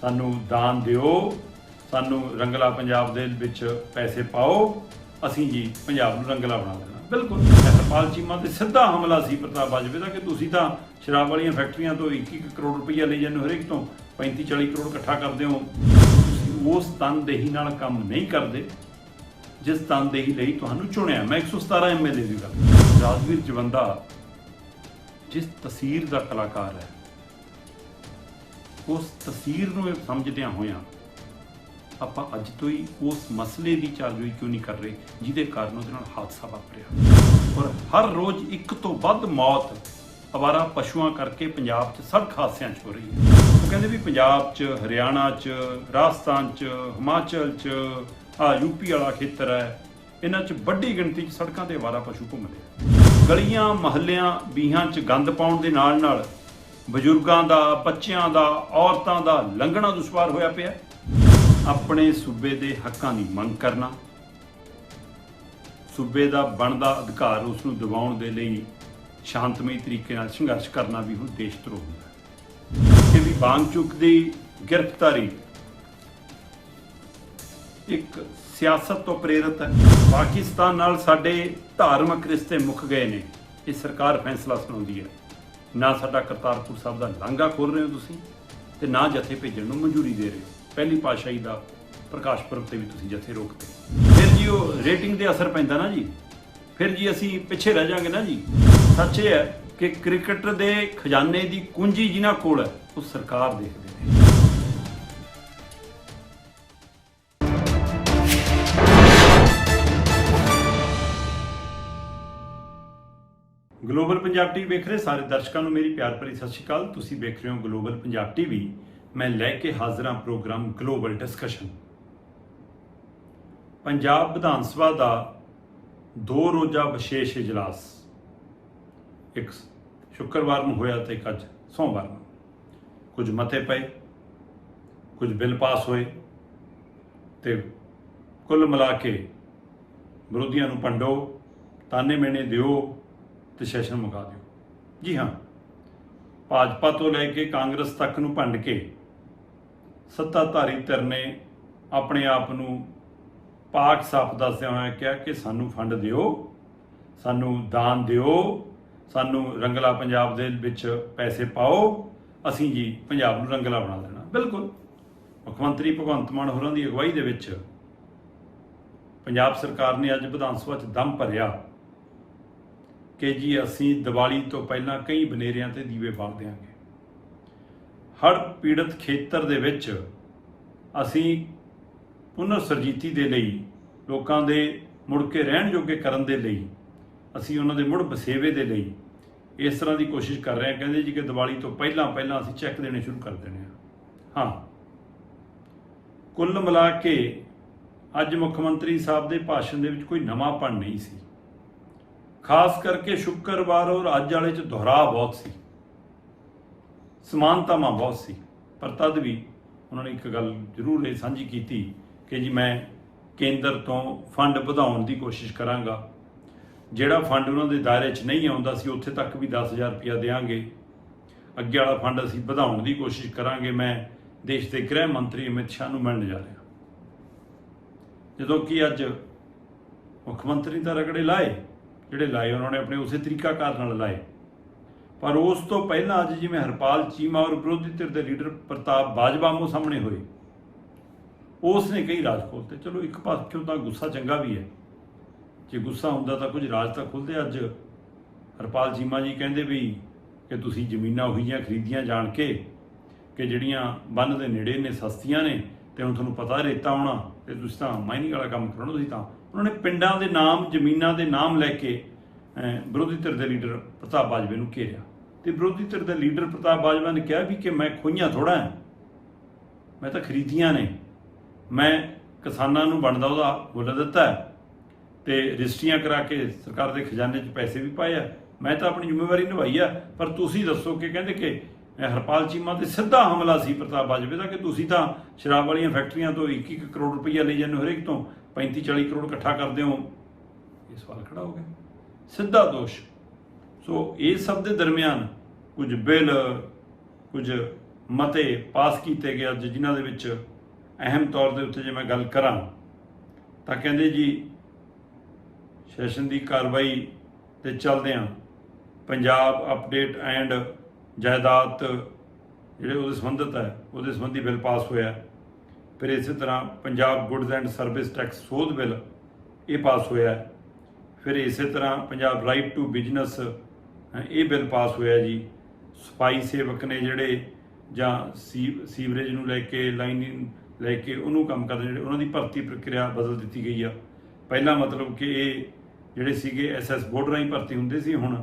ਸਾਨੂੰ ਦਾਨ ਦਿਓ ਸਾਨੂੰ ਰੰਗਲਾ ਪੰਜਾਬ ਦੇ ਵਿੱਚ ਪੈਸੇ ਪਾਓ ਅਸੀਂ ਜੀ ਪੰਜਾਬ ਨੂੰ ਰੰਗਲਾ ਬਣਾ ਦੇਣਾ। ਬਿਲਕੁਲ। ਹਰਪਾਲ ਚੀਮਾ ਤੇ ਸਿੱਧਾ ਹਮਲਾ ਸੀ ਪ੍ਰਤਾਪ ਬਾਜਵੇ ਦਾ ਕਿ ਤੁਸੀਂ ਤਾਂ ਸ਼ਰਾਬ ਵਾਲੀਆਂ ਫੈਕਟਰੀਆਂ ਤੋਂ 1-1 ਕਰੋੜ ਰੁਪਈਆ ਲਈ ਜਾਂਦੇ ਹੋ ਹਰੇਕ ਤੋਂ 35-40 ਕਰੋੜ ਇਕੱਠਾ ਕਰਦੇ ਹੋ। ਉਸ ਤਨਦੇਹੀ ਨਾਲ ਕੰਮ ਨਹੀਂ ਕਰਦੇ ਜਿਸ ਤਨਦੇਹੀ ਲਈ ਤੁਹਾਨੂੰ ਚੁਣਿਆ। ਮੈਂ 117 ਐਮਐਲਏ ਦੀ ਗੱਲ ਰਾਜਵੀਰ ਜਵੰਦਾ ਜਿਸ ਤਸਵੀਰ ਦਾ ਕਲਾਕਾਰ ਹੈ ਉਸ ਤਸਵੀਰ ਨੂੰ ਸਮਝਦਿਆਂ ਹੋਇਆਂ ਆਪਾਂ ਅੱਜ ਤੋਂ ਹੀ ਉਸ ਮਸਲੇ ਦੀ ਚਾਲੂਈ ਕਿਉਂ ਨਹੀਂ ਕਰ ਰਹੇ, ਜਿਹਦੇ ਕਾਰਨ ਉਹਦੇ ਨਾਲ ਹਾਦਸਾ ਵਾਪਰਿਆ। ਔਰ ਹਰ ਰੋਜ਼ ਇੱਕ ਤੋਂ ਵੱਧ ਮੌਤ ਅਵਾਰਾ ਪਸ਼ੂਆਂ ਕਰਕੇ ਪੰਜਾਬ 'ਚ ਸੜਕ ਹਾਦਸਿਆਂ 'ਚ ਹੋ ਰਹੀ ਹੈ। ਉਹ ਕਹਿੰਦੇ ਵੀ ਪੰਜਾਬ 'ਚ, ਹਰਿਆਣਾ 'ਚ, ਰਾਜਸਥਾਨ 'ਚ, ਹਿਮਾਚਲ 'ਚ ਆ ਯੂਪੀ ਵਾਲਾ ਖੇਤਰ ਹੈ, ਇਹਨਾਂ 'ਚ ਵੱਡੀ ਗਿਣਤੀ 'ਚ ਸੜਕਾਂ ਤੇ ਅਵਾਰਾ ਪਸ਼ੂ ਘੁੰਮਦੇ ਆ। ਗਲੀਆਂ, ਮਹੱਲਿਆਂ, ਬੀਹਾਂ 'ਚ ਗੰਦ ਪਾਉਣ ਦੇ ਨਾਲ ਨਾਲ ਬਜ਼ੁਰਗਾਂ ਦਾ, ਬੱਚਿਆਂ ਦਾ, ਔਰਤਾਂ ਦਾ ਲੰਘਣਾ ਦੁਸ਼ਵਾਰ ਹੋਇਆ ਪਿਆ। ਆਪਣੇ ਸੂਬੇ ਦੇ ਹੱਕਾਂ ਦੀ ਮੰਗ ਕਰਨਾ। ਸੂਬੇ ਦਾ ਬਣਦਾ ਅਧਿਕਾਰ ਉਸ ਨੂੰ ਦਿਵਾਉਣ ਦੇ ਲਈ ਸ਼ਾਂਤਮਈ ਤਰੀਕੇ ਨਾਲ ਸੰਘਰਸ਼ ਕਰਨਾ ਵੀ ਹੁਣ ਦੇਸ਼ ਧਰੋਹ ਹੁੰਦਾ ਹੈ। ਕਿ ਵੀ ਬਾਂਗਚੁਕ ਦੀ ਗ੍ਰਿਫਤਾਰੀ। ਇੱਕ ਸਿਆਸਤ ਤੋਂ ਪ੍ਰੇਰਿਤ ਹੈ। ਪਾਕਿਸਤਾਨ ਨਾਲ ਸਾਡੇ ਧਾਰਮਿਕ ਰਿਸ਼ਤੇ ਮੁੱਕ ਗਏ ਨੇ। ਇਹ ਸਰਕਾਰ ਫੈਸਲਾ ਸੁਣਾਉਂਦੀ ਹੈ। ਨਾ ਸਾਡਾ ਕਰਤਾਰਪੁਰ ਸਾਹਿਬ ਦਾ ਲਾਂਘਾ ਖੋਲ ਰਹੇ ਹੋ ਤੁਸੀਂ ਤੇ ਨਾ ਜਥੇ ਭੇਜਣ ਨੂੰ ਮਨਜ਼ੂਰੀ ਦੇ ਰਹੇ ਹੋ। ਪਹਿਲੀ ਪਾਤਸ਼ਾਹੀ ਦਾ ਪ੍ਰਕਾਸ਼ ਪੁਰਬ ਤੇ ਵੀ ਤੁਸੀਂ ਜਥੇ ਰੋਕਦੇ ਫਿਰ ਜੀ ਉਹ ਰੇਟਿੰਗ ਤੇ ਅਸਰ ਪੈਂਦਾ ਨਾ ਜੀ। ਫਿਰ ਜੀ ਅਸੀਂ ਪਿੱਛੇ ਰਹਿ ਜਾਾਂਗੇ ਨਾ ਜੀ। ਸੱਚ ਇਹ ਹੈ ਕਿ ਕ੍ਰਿਕਟ ਦੇ ਖਜ਼ਾਨੇ ਦੀ ਕੁੰਜੀ ਜਿਨ੍ਹਾਂ ਕੋਲ ਹੈ, ਉਹ ਸਰਕਾਰ ਦੇਖਦੇ ਨੇ। ਪੰਜਾਬ ਟੀਵੀ ਵੇਖ ਰਹੇ ਸਾਰੇ ਦਰਸ਼ਕਾਂ ਨੂੰ ਮੇਰੀ ਪਿਆਰ ਭਰੀ ਸਤਿ ਸ਼੍ਰੀ ਅਕਾਲ। ਤੁਸੀਂ ਵੇਖ ਰਹੇ ਹੋ ਗਲੋਬਲ ਪੰਜਾਬ ਟੀਵੀ ਮੈਂ ਲੈ ਕੇ ਹਾਜ਼ਰ ਹਾਂ programme global discussion Punjab Vidhan Sabha ਦਾ ਦੋ ਰੋਜ਼ਾ ਵਿਸ਼ੇਸ਼ ਇਜਲਾਸ। ਇੱਕ ਸ਼ੁੱਕਰਵਾਰ ਨੂੰ ਹੋਇਆ ਤੇ ਇੱਕ ਅੱਜ ਸੋਮਵਾਰ ਨੂੰ। ਕੁਝ ਮਤੇ ਪਏ, ਕੁਝ ਬਿੱਲ ਪਾਸ ਹੋਏ ਤੇ ਕੁੱਲ ਮਿਲਾ ਕੇ ਵਿਰੋਧੀਆਂ ਨੂੰ ਪੰਡੋ ਤਾਨੇ ਮੇਣੇ ਦਿਓ ਤੇ ਸੈਸ਼ਨ ਮੁਕਾ ਦਿਓ। ਜੀ ਹਾਂ। ਭਾਜਪਾ ਤੋਂ ਲੈ ਕੇ ਕਾਂਗਰਸ ਤੱਕ ਨੂੰ ਭੰਡ ਕੇ ਸੱਤਾਧਾਰੀ ਧਿਰ ਨੇ ਆਪਣੇ ਆਪ ਨੂੰ ਪਾਕ ਸਾਫ਼ ਦੱਸਦਿਆਂ ਹੋਇਆ ਕਿਹਾ ਕਿ ਸਾਨੂੰ ਫੰਡ ਦਿਓ, ਸਾਨੂੰ ਦਾਨ ਦਿਓ, ਸਾਨੂੰ ਰੰਗਲਾ ਪੰਜਾਬ ਦੇ ਵਿੱਚ ਪੈਸੇ ਪਾਓ, ਅਸੀਂ ਜੀ ਪੰਜਾਬ ਨੂੰ ਰੰਗਲਾ ਬਣਾ ਦੇਣਾ। ਬਿਲਕੁਲ। ਮੁੱਖ ਮੰਤਰੀ ਭਗਵੰਤ ਮਾਨ ਹੋਰਾਂ ਦੀ ਅਗਵਾਈ ਦੇ ਵਿੱਚ ਪੰਜਾਬ ਸਰਕਾਰ ਨੇ ਅੱਜ ਵਿਧਾਨ ਸਭਾ 'ਚ ਦਮ ਭਰਿਆ। ਕਿ ਜੀ ਅਸੀਂ ਦੀਵਾਲੀ ਤੋਂ ਪਹਿਲਾਂ ਕਈ ਬਨੇਰਿਆਂ ਤੇ ਦੀਵੇ ਬਾਲ ਦਿਆਂਗੇ। ਹਰ ਪੀੜਤ ਖੇਤਰ ਦੇ ਵਿੱਚ ਅਸੀਂ ਪੁਨਰ ਸਰਜੀਤੀ ਦੇ ਲਈ, ਲੋਕਾਂ ਦੇ ਮੁੜ ਕੇ ਰਹਿਣ ਯੋਗੇ ਕਰਨ ਦੇ ਲਈ, ਅਸੀਂ ਉਹਨਾਂ ਦੇ ਮੁੜ ਬਸੇਵੇ ਦੇ ਲਈ ਇਸ ਤਰ੍ਹਾਂ ਦੀ ਕੋਸ਼ਿਸ਼ ਕਰ ਰਹੇ ਹਾਂ। ਕਹਿੰਦੇ ਜੀ ਕਿ ਦੀਵਾਲੀ ਤੋਂ ਪਹਿਲਾਂ ਪਹਿਲਾਂ ਅਸੀਂ ਚੈੱਕ ਦੇਣੇ ਸ਼ੁਰੂ ਕਰ ਦੇਣੇ ਆ। ਹਾਂ। ਕੁੱਲ ਮਿਲਾ ਕੇ ਅੱਜ ਮੁੱਖ ਮੰਤਰੀ ਸਾਹਿਬ ਦੇ ਭਾਸ਼ਣ ਦੇ ਵਿੱਚ ਕੋਈ ਨਵਾਂਪਣ ਨਹੀਂ ਸੀ। ਖਾਸ ਕਰਕੇ ਸ਼ੁੱਕਰਵਾਰ ਔਰ ਅੱਜ ਵਾਲੇ ਚ ਦੁਹਰਾ ਬਹੁਤ ਸੀ। ਸਮਾਨਤਾਵਾਂ ਬਹੁਤ ਸੀ। ਪਰ ਤਦ ਵੀ ਉਹਨਾਂ ਨੇ ਇੱਕ ਗੱਲ ਜ਼ਰੂਰ ਇਹ ਸਾਂਝੀ ਕੀਤੀ ਕਿ ਜੀ ਮੈਂ ਕੇਂਦਰ ਤੋਂ ਫੰਡ ਵਧਾਉਣ ਦੀ ਕੋਸ਼ਿਸ਼ ਕਰਾਂਗਾ। ਜਿਹੜਾ ਫੰਡ ਉਹਨਾਂ ਦੇ ਦਾਇਰੇ 'ਚ ਨਹੀਂ ਆਉਂਦਾ ਸੀ, ਉੱਥੇ ਤੱਕ ਵੀ 10000 ਰੁਪਇਆ ਦੇਵਾਂਗੇ ਅੱਗੇ ਵਾਲਾ ਫੰਡ ਅਸੀਂ ਵਧਾਉਣ ਦੀ ਕੋਸ਼ਿਸ਼ ਕਰਾਂਗੇ। ਮੈਂ ਦੇਸ਼ ਦੇ ਗ੍ਰਹਿ ਮੰਤਰੀ ਅਮਿਤ ਸ਼ਾਹ ਨੂੰ ਮਿਲਣ ਜਾ ਰਿਹਾ। ਜਦੋਂ ਕਿ ਅੱਜ ਮੁੱਖ ਮੰਤਰੀ ਤਾਂ ਰਗੜੇ ਲਾਏ ਜਿਹੜੇ ਲਾਏ ਉਹਨਾਂ ਨੇ ਆਪਣੇ ਉਸੇ ਤਰੀਕਾਕਾਰ ਨਾਲ ਲਾਏ। ਪਰ ਉਸ ਤੋਂ ਪਹਿਲਾਂ ਅੱਜ ਜਿਵੇਂ ਹਰਪਾਲ ਚੀਮਾ ਔਰ ਵਿਰੋਧੀ ਧਿਰ ਦੇ ਲੀਡਰ ਪ੍ਰਤਾਪ ਬਾਜਵਾ ਮੋ ਸਾਹਮਣੇ ਹੋਏ, ਉਸ ਨੇ ਕਈ ਰਾਜ ਖੋਲਤੇ ਚਲੋ ਇੱਕ ਪਾਸਿਓਂ ਤਾਂ ਗੁੱਸਾ ਚੰਗਾ ਵੀ ਹੈ। ਜੇ ਗੁੱਸਾ ਹੁੰਦਾ ਤਾਂ ਕੁਝ ਰਾਜ ਤਾਂ ਖੁੱਲਦੇ ਅੱਜ। ਹਰਪਾਲ ਚੀਮਾ ਜੀ ਕਹਿੰਦੇ ਵੀ ਕਿ ਤੁਸੀਂ ਜ਼ਮੀਨਾਂ ਉਹੀ ਜਿਹੀਆਂ ਖਰੀਦੀਆਂ ਜਾਣ ਕੇ ਕਿ ਜਿਹੜੀਆਂ ਬੰਨ ਦੇ ਨੇੜੇ ਨੇ, ਸਸਤੀਆਂ ਨੇ ਤੇ ਹੁਣ ਤੁਹਾਨੂੰ ਪਤਾ ਰੇਤਾ ਆਉਣਾ ਤੇ ਤੁਸੀਂ ਤਾਂ ਮਾਈਨਿੰਗ ਵਾਲਾ ਕੰਮ ਕਰਨਾ ਤੁਸੀਂ ਤਾਂ ਉਹਨਾਂ ਨੇ ਪਿੰਡਾਂ ਦੇ ਨਾਮ, ਜ਼ਮੀਨਾਂ ਦੇ ਨਾਮ ਲੈ ਕੇ ਵਿਰੋਧੀ ਧਿਰ ਦੇ ਲੀਡਰ ਪ੍ਰਤਾਪ ਬਾਜਵੇ ਨੂੰ ਘੇਰਿਆ। ਤੇ ਵਿਰੋਧੀ ਧਿਰ ਦੇ ਲੀਡਰ ਪ੍ਰਤਾਪ ਬਾਜਵਾ ਨੇ ਕਿਹਾ ਵੀ ਕਿ ਮੈਂ ਖੋਈਆਂ ਥੋੜਾ ਹਾਂ। ਮੈਂ ਤਾਂ ਖਰੀਦੀਆਂ ਨੇ। ਮੈਂ ਕਿਸਾਨਾਂ ਨੂੰ ਬਣਦਾ ਉਹਦਾ ਮੁੱਲ ਦਿੱਤਾ ਹੈ। ਤੇ ਰਜਿਸਟਰੀਆਂ ਕਰਾ ਕੇ ਸਰਕਾਰ ਦੇ ਖਜ਼ਾਨੇ 'ਚ ਪੈਸੇ ਵੀ ਪਾਏ ਆ। ਮੈਂ ਤਾਂ ਆਪਣੀ ਜ਼ਿੰਮੇਵਾਰੀ ਨਿਭਾਈ ਆ, ਪਰ ਤੁਸੀਂ ਦੱਸੋ ਕਿ ਕਹਿੰਦੇ ਕਿ ਹਰਪਾਲ ਚੀਮਾ ਤੇ ਸਿੱਧਾ ਹਮਲਾ ਸੀ ਪ੍ਰਤਾਪ ਬਾਜਵੇ ਦਾ ਕਿ ਤੁਸੀਂ ਤਾਂ ਸ਼ਰਾਬ ਵਾਲੀਆਂ ਫੈਕਟਰੀਆਂ ਤੋਂ 1-1 ਕਰੋੜ ਰੁਪਈਆ ਲਈ ਜਾਂਦੇ ਹੋ ਹਰੇਕ ਤੋਂ 35-40 ਕਰੋੜ ਇਕੱਠਾ ਕਰਦੇ ਹੋ। ਇਹ ਸਵਾਲ ਖੜਾ ਹੋ ਗਿਆ। ਸਿੱਧਾ ਦੋਸ਼। ਸੋ ਇਹ ਸਭ ਦੇ ਦਰਮਿਆਨ ਕੁਝ ਬਿੱਲ, ਕੁਝ ਮਤੇ ਪਾਸ ਕੀਤੇ ਗਏ ਅੱਜ, ਜਿਨ੍ਹਾਂ ਦੇ ਵਿੱਚ ਅਹਿਮ ਤੌਰ ਦੇ ਉੱਤੇ ਜੇ ਮੈਂ ਗੱਲ ਕਰਾਂ, ਤਾਂ ਕਹਿੰਦੇ ਜੀ, ਸੈਸ਼ਨ ਦੀ ਕਾਰਵਾਈ ਤੇ ਚੱਲਦਿਆਂ ਪੰਜਾਬ ਅਪਡੇਟ ਐਂਡ ਜਾਇਦਾਦ ਜਿਹੜੇ ਉਹਦੇ ਸੰਬੰਧਿਤ ਹੈ, ਉਹਦੇ ਸੰਬੰਧੀ ਬਿੱਲ ਪਾਸ ਹੋਇਆ। ਫਿਰ ਇਸੇ ਤਰ੍ਹਾਂ Punjab goods and service tax ਸੋਧ ਬਿੱਲ ਇਹ ਪਾਸ ਹੋਇਆ। ਫਿਰ ਇਸੇ ਤਰ੍ਹਾਂ ਪੰਜਾਬ ਰਾਈਟ ਟੂ ਬਿਜ਼ਨਸ ਇਹ ਬਿੱਲ ਪਾਸ ਹੋਇਆ ਜੀ। ਸਫ਼ਾਈ ਸੇਵਕ ਨੇ ਜਿਹੜੇ ਜਾਂ ਸੀ- ਸੀਵਰੇਜ ਨੂੰ ਲੈ ਕੇ ਲਾਈਨਿੰਗ ਲੈ ਕੇ ਉਹਨੂੰ ਕੰਮ ਕਰਦੇ ਜਿਹੜੇ ਉਹਨਾਂ ਦੀ ਭਰਤੀ ਪ੍ਰਕਿਰਿਆ ਬਦਲ ਦਿੱਤੀ ਗਈ ਆ। ਪਹਿਲਾਂ ਮਤਲਬ ਕਿ ਇਹ ਜਿਹੜੇ ਸੀਗੇ ਐਸਐਸ ਬੋਰਡ ਰਾਹੀਂ ਭਰਤੀ ਹੁੰਦੇ ਸੀ, ਹੁਣ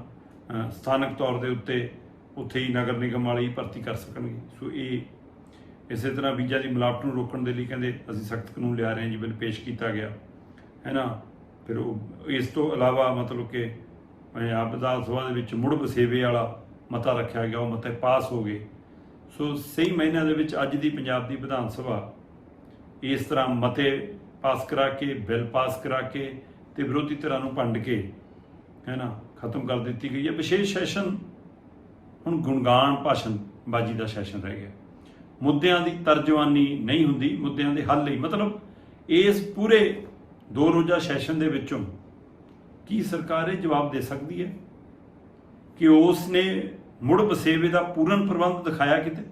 ਸਥਾਨਕ ਤੌਰ ਦੇ ਉੱਤੇ ਉੱਥੇ ਹੀ ਨਗਰ ਨਿਗਮ ਵਾਲੇ ਹੀ ਭਰਤੀ ਕਰ ਸਕਣਗੇ। ਸੋ ਇਹ ਇਸੇ ਤਰ੍ਹਾਂ ਵੀਜ਼ਾ ਦੀ ਮਿਲਾਵਟ ਨੂੰ ਰੋਕਣ ਦੇ ਲਈ ਕਹਿੰਦੇ ਅਸੀਂ ਸਖਤ ਕਾਨੂੰਨ ਲਿਆ ਰਹੇ ਹਾਂ ਜੀ, ਬਿੱਲ ਪੇਸ਼ ਕੀਤਾ ਗਿਆ। ਹੈ ਨਾ? ਫਿਰ ਉਹ ਇਸ ਤੋਂ ਇਲਾਵਾ ਮਤਲਬ ਕਿ ਪੰਜਾਬ ਵਿਧਾਨ ਸਭਾ ਦੇ ਵਿੱਚ ਮੁੜ ਵਸੇਵੇ ਵਾਲਾ ਮਤਾ ਰੱਖਿਆ ਗਿਆ, ਉਹ ਮਤੇ ਪਾਸ ਹੋ ਗਏ। ਸੋ ਸਹੀ ਮਹੀਨਿਆਂ ਦੇ ਵਿੱਚ ਅੱਜ ਦੀ ਪੰਜਾਬ ਦੀ ਵਿਧਾਨ ਸਭਾ ਇਸ ਤਰ੍ਹਾਂ ਮਤੇ ਪਾਸ ਕਰਾ ਕੇ, ਬਿੱਲ ਪਾਸ ਕਰਾ ਕੇ ਤੇ ਵਿਰੋਧੀ ਧਿਰਾਂ ਨੂੰ ਭੰਡ ਕੇ, ਹੈ ਨਾ, ਖਤਮ ਕਰ ਦਿੱਤੀ ਗਈ ਹੈ। ਵਿਸ਼ੇਸ਼ ਸੈਸ਼ਨ ਹੁਣ ਗੁਣਗਾਨ ਭਾਸ਼ਣ ਬਾਜੀ ਦਾ ਸੈਸ਼ਨ ਰਹਿ ਗਿਆ। ਮੁੱਦਿਆਂ ਦੀ ਤਰਜਮਾਨੀ ਨਹੀਂ ਹੁੰਦੀ, ਮੁੱਦਿਆਂ ਦੇ ਹੱਲ ਲਈ। ਮਤਲਬ ਇਸ ਪੂਰੇ ਦੋ ਰੋਜ਼ਾ ਸੈਸ਼ਨ ਦੇ ਵਿੱਚੋਂ ਕੀ ਸਰਕਾਰ ਇਹ ਜਵਾਬ ਦੇ ਸਕਦੀ ਹੈ? ਕਿ ਉਸ ਨੇ ਮੁੜ ਵਸੇਵੇ ਦਾ ਪੂਰਨ ਪ੍ਰਬੰਧ ਦਿਖਾਇਆ ਕਿਤੇ?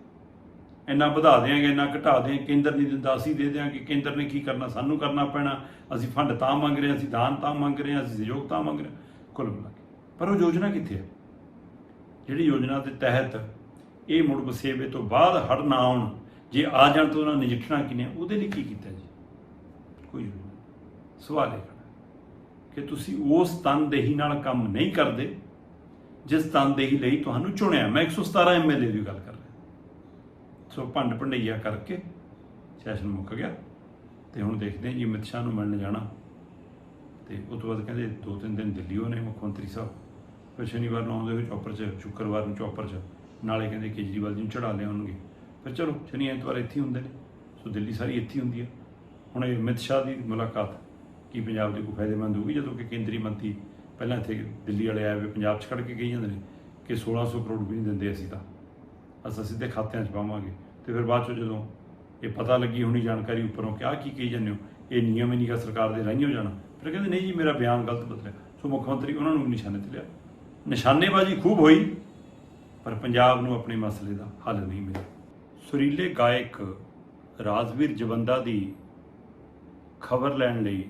ਇੰਨਾ ਵਧਾ ਦਿਆਂਗੇ, ਇੰਨਾ ਘਟਾ ਦਿਆਂਗੇ, ਕੇਂਦਰ ਨਹੀਂ ਦਿੰਦਾ ਅਸੀਂ ਦੇ ਦਿਆਂਗੇ, ਕੇਂਦਰ ਨੇ ਕੀ ਕਰਨਾ, ਸਾਨੂੰ ਕਰਨਾ ਪੈਣਾ? ਅਸੀਂ ਫੰਡ ਤਾਂ ਮੰਗ ਰਹੇ ਹਾਂ, ਅਸੀਂ ਦਾਨ ਤਾਂ ਮੰਗ ਰਹੇ ਹਾਂ, ਅਸੀਂ ਸਹਿਯੋਗ ਤਾਂ ਮੰਗ ਰਹੇ ਹਾਂ। ਕੁੱਲ ਮਿਲਾ ਕੇ। ਪਰ ਉਹ ਯੋਜਨਾ ਕਿੱਥੇ ਹੈ? ਜਿਹੜੀ ਯੋਜਨਾ ਦੇ ਤਹਿਤ ਇਹ ਮੁੜ ਵਸੇਵੇ ਤੋਂ ਬਾਅਦ ਹੜ ਨਾ ਆਉਣ, ਜੇ ਆ ਜਾਣ ਤਾਂ ਉਹਨਾਂ ਨਜਿੱਠਣਾ ਕਿਨੇ ਉਹਦੇ ਲਈ ਕੀ ਕੀਤਾ ਜੀ? ਕੋਈ ਯੋਜਨਾ ਨਹੀਂ। ਸਵਾਲ ਇਹ ਖੜਾ ਹੈ ਕਿ ਤੁਸੀਂ ਉਸ ਤਨਦੇਹੀ ਨਾਲ ਕੰਮ ਨਹੀਂ ਕਰਦੇ, ਜਿਸ ਤਨਦੇਹੀ ਲਈ ਤੁਹਾਨੂੰ ਚੁਣਿਆ। ਮੈਂ 117 ਐਮਐਲਏ ਦੀ ਗੱਲ ਕਰ ਰਿਹਾ। ਸੋ ਭੰਡ ਭੰਡਈਆ ਕਰਕੇ ਸੈਸ਼ਨ ਮੁੱਕ ਗਿਆ ਤੇ ਹੁਣ ਦੇਖਦੇ ਹਾਂ ਜੀ, ਅਮਿਤ ਸ਼ਾਹ ਨੂੰ ਮਿਲਣ ਜਾਣਾ। ਤੇ ਉਸ ਤੋਂ ਬਾਅਦ ਕਹਿੰਦੇ ਦੋ ਤਿੰਨ ਦਿਨ ਦਿੱਲੀ ਹੋਣੇ ਮੁੱਖ ਮੰਤਰੀ ਸਾਹਿਬ। ਫਿਰ ਸ਼ਨੀਵਾਰ ਨੂੰ ਆਉਂਦੇ ਹੋਏ ਚੌਪਰ 'ਚ, ਸ਼ੁੱਕਰਵਾਰ ਨੂੰ ਚੌਪਰ 'ਚ। ਨਾਲੇ ਕਹਿੰਦੇ ਕੇਜਰੀਵਾਲ ਜੀ ਨੂੰ ਚੜਾ ਲਿਆਉਣਗੇ ਫਿਰ ਚਲੋ, ਸ਼ਨੀ ਐਤਵਾਰ ਇੱਥੇ ਹੀ ਹੁੰਦੇ ਨੇ। ਸੋ ਦਿੱਲੀ ਸਾਰੀ ਇੱਥੇ ਹੁੰਦੀ ਆ। ਹੁਣ ਇਹ ਅਮਿਤ ਸ਼ਾਹ ਦੀ ਮੁਲਾਕਾਤ ਕੀ ਪੰਜਾਬ ਦੇ ਕੋਈ ਫਾਇਦੇਮੰਦ ਹੋਊਗੀ? ਜਦੋਂ ਕਿ ਕੇਂਦਰੀ ਮੰਤਰੀ ਪਹਿਲਾਂ ਇੱਥੇ ਦਿੱਲੀ ਵਾਲੇ ਆਏ ਹੋਏ, ਪੰਜਾਬ 'ਚ ਖੜ ਕੇ ਕਹੀ ਜਾਂਦੇ ਨੇ ਕਿ 1600 ਕਰੋੜ ਵੀ ਨਹੀਂ ਦਿੰਦੇ ਅਸੀਂ ਤਾਂ। ਅਸਾਂ ਸਿੱਧੇ ਖਾਤਿਆਂ 'ਚ ਪਾਵਾਂਗੇ। ਤੇ ਫਿਰ ਬਾਅਦ 'ਚੋਂ ਜਦੋਂ ਇਹ ਪਤਾ ਲੱਗੀ, ਹੋਣੀ ਜਾਣਕਾਰੀ ਉੱਪਰੋਂ ਕਿ ਆਹ ਕੀ ਕਹੀ ਜਾਂਦੇ ਹੋ? ਇਹ ਨਿਯਮ ਹੀ ਨਹੀਂਗਾ ਸਰਕਾਰ ਦੇ ਰਾਹੀਂ ਹੋ ਜਾਣਾ। ਫਿਰ ਕਹਿੰਦੇ, ਨਹੀਂ ਜੀ, ਮੇਰਾ ਬਿਆਨ ਗਲਤ ਬਦਲਿਆ ਸੋ ਮੁੱਖ ਮੰਤਰੀ ਉਹਨਾਂ ਨੂੰ ਵੀ ਨਿਸ਼ਾਨੇ ਤੇ ਲਿਆ। ਨਿਸ਼ਾਨੇਬਾਜ਼ੀ ਖੂਬ ਹੋਈ, ਪਰ ਪੰਜਾਬ ਨੂੰ ਆਪਣੇ ਮਸਲੇ ਦਾ ਹੱਲ ਨਹੀਂ ਮਿਲਿਆ। ਸੁਰੀਲੇ ਗਾਇਕ ਰਾਜਵੀਰ ਜਵੰਦਾ ਦੀ ਖਬਰ ਲੈਣ ਲਈ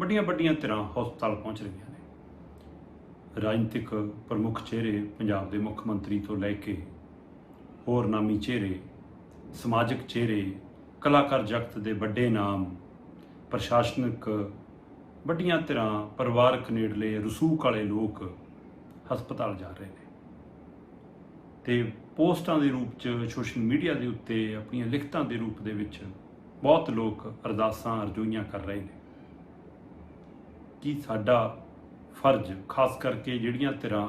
ਵੱਡੀਆਂ ਵੱਡੀਆਂ ਧਿਰਾਂ ਹਸਪਤਾਲ ਪਹੁੰਚ ਰਹੀਆਂ ਨੇ। ਰਾਜਨੀਤਿਕ ਪ੍ਰਮੁੱਖ ਚਿਹਰੇ ਪੰਜਾਬ ਦੇ ਮੁੱਖ ਮੰਤਰੀ ਤੋਂ ਲੈ ਕੇ ਹੋਰ ਨਾਮੀ ਚਿਹਰੇ, ਸਮਾਜਿਕ ਚਿਹਰੇ, ਕਲਾਕਾਰ ਜਗਤ ਦੇ ਵੱਡੇ ਨਾਮ, ਪ੍ਰਸ਼ਾਸਨਿਕ ਵੱਡੀਆਂ ਧਿਰਾਂ, ਪਰਿਵਾਰਕ ਨੇੜਲੇ, ਰਸੂਖ ਵਾਲੇ ਲੋਕ ਹਸਪਤਾਲ ਜਾ ਰਹੇ ਨੇ। ਤੇ ਪੋਸਟਾਂ ਦੇ ਰੂਪ ਚ, ਸੋਸ਼ਲ ਮੀਡੀਆ ਦੇ ਉੱਤੇ, ਆਪਣੀਆਂ ਲਿਖਤਾਂ ਦੇ ਰੂਪ ਦੇ ਵਿੱਚ ਬਹੁਤ ਲੋਕ ਅਰਦਾਸਾਂ, ਅਰਜ਼ੋਈਆਂ ਕਰ ਰਹੇ ਨੇ। ਕਿ ਸਾਡਾ ਫਰਜ਼, ਖਾਸ ਕਰਕੇ ਜਿਹੜੀਆਂ ਧਿਰਾਂ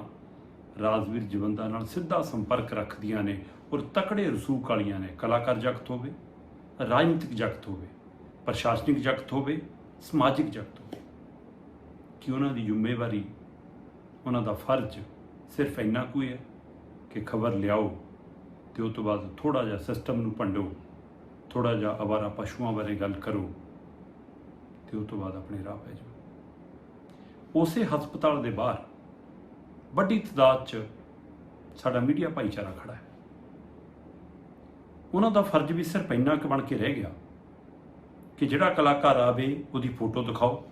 ਰਾਜਵੀਰ ਜਵੰਦਾ ਨਾਲ ਸਿੱਧਾ ਸੰਪਰਕ ਰੱਖਦੀਆਂ ਨੇ ਔਰ ਤਕੜੇ ਰਸੂਖ ਵਾਲੀਆਂ ਨੇ, ਕਲਾਕਾਰ ਜਗਤ ਹੋਵੇ, ਰਾਜਨੀਤਿਕ ਜਗਤ ਹੋਵੇ, ਪ੍ਰਸ਼ਾਸਨਿਕ ਜਗਤ ਹੋਵੇ, ਸਮਾਜਿਕ ਜਗਤ ਹੋਵੇ, ਕਿ ਉਹਨਾਂ ਦੀ ਜ਼ਿੰਮੇਵਾਰੀ ਉਹਨਾਂ ਦਾ ਫਰਜ਼ ਸਿਰਫ ਇੰਨਾ ਕੁ ਹੈ ਕਿ ਖਬਰ ਲਿਆਓ ਤੇ ਉਸ ਤੋਂ ਬਾਅਦ ਥੋੜਾ ਜਿਹਾ ਸਿਸਟਮ ਨੂੰ ਭੰਡੋ ਥੋੜਾ ਜਿਹਾ ਅਵਾਰਾ ਪਸ਼ੂਆਂ ਬਾਰੇ ਗੱਲ ਕਰੋ ਤੇ ਉਸ ਤੋਂ ਬਾਅਦ ਆਪਣੇ ਰਾਹ ਪੈ ਜਾਓ। ਉਸੇ ਹਸਪਤਾਲ ਦੇ ਬਾਹਰ ਵੱਡੀ ਤਦਾਦ 'ਚ ਸਾਡਾ ਮੀਡੀਆ ਭਾਈਚਾਰਾ ਖੜਾ ਹੈ। ਉਹਨਾਂ ਦਾ ਫਰਜ਼ ਵੀ ਸਿਰਫ ਇੰਨਾ ਕੁ ਬਣ ਕੇ ਰਹਿ ਗਿਆ ਕਿ ਜਿਹੜਾ ਕਲਾਕਾਰ ਆਵੇ ਉਹਦੀ ਫੋਟੋ ਦਿਖਾਓ,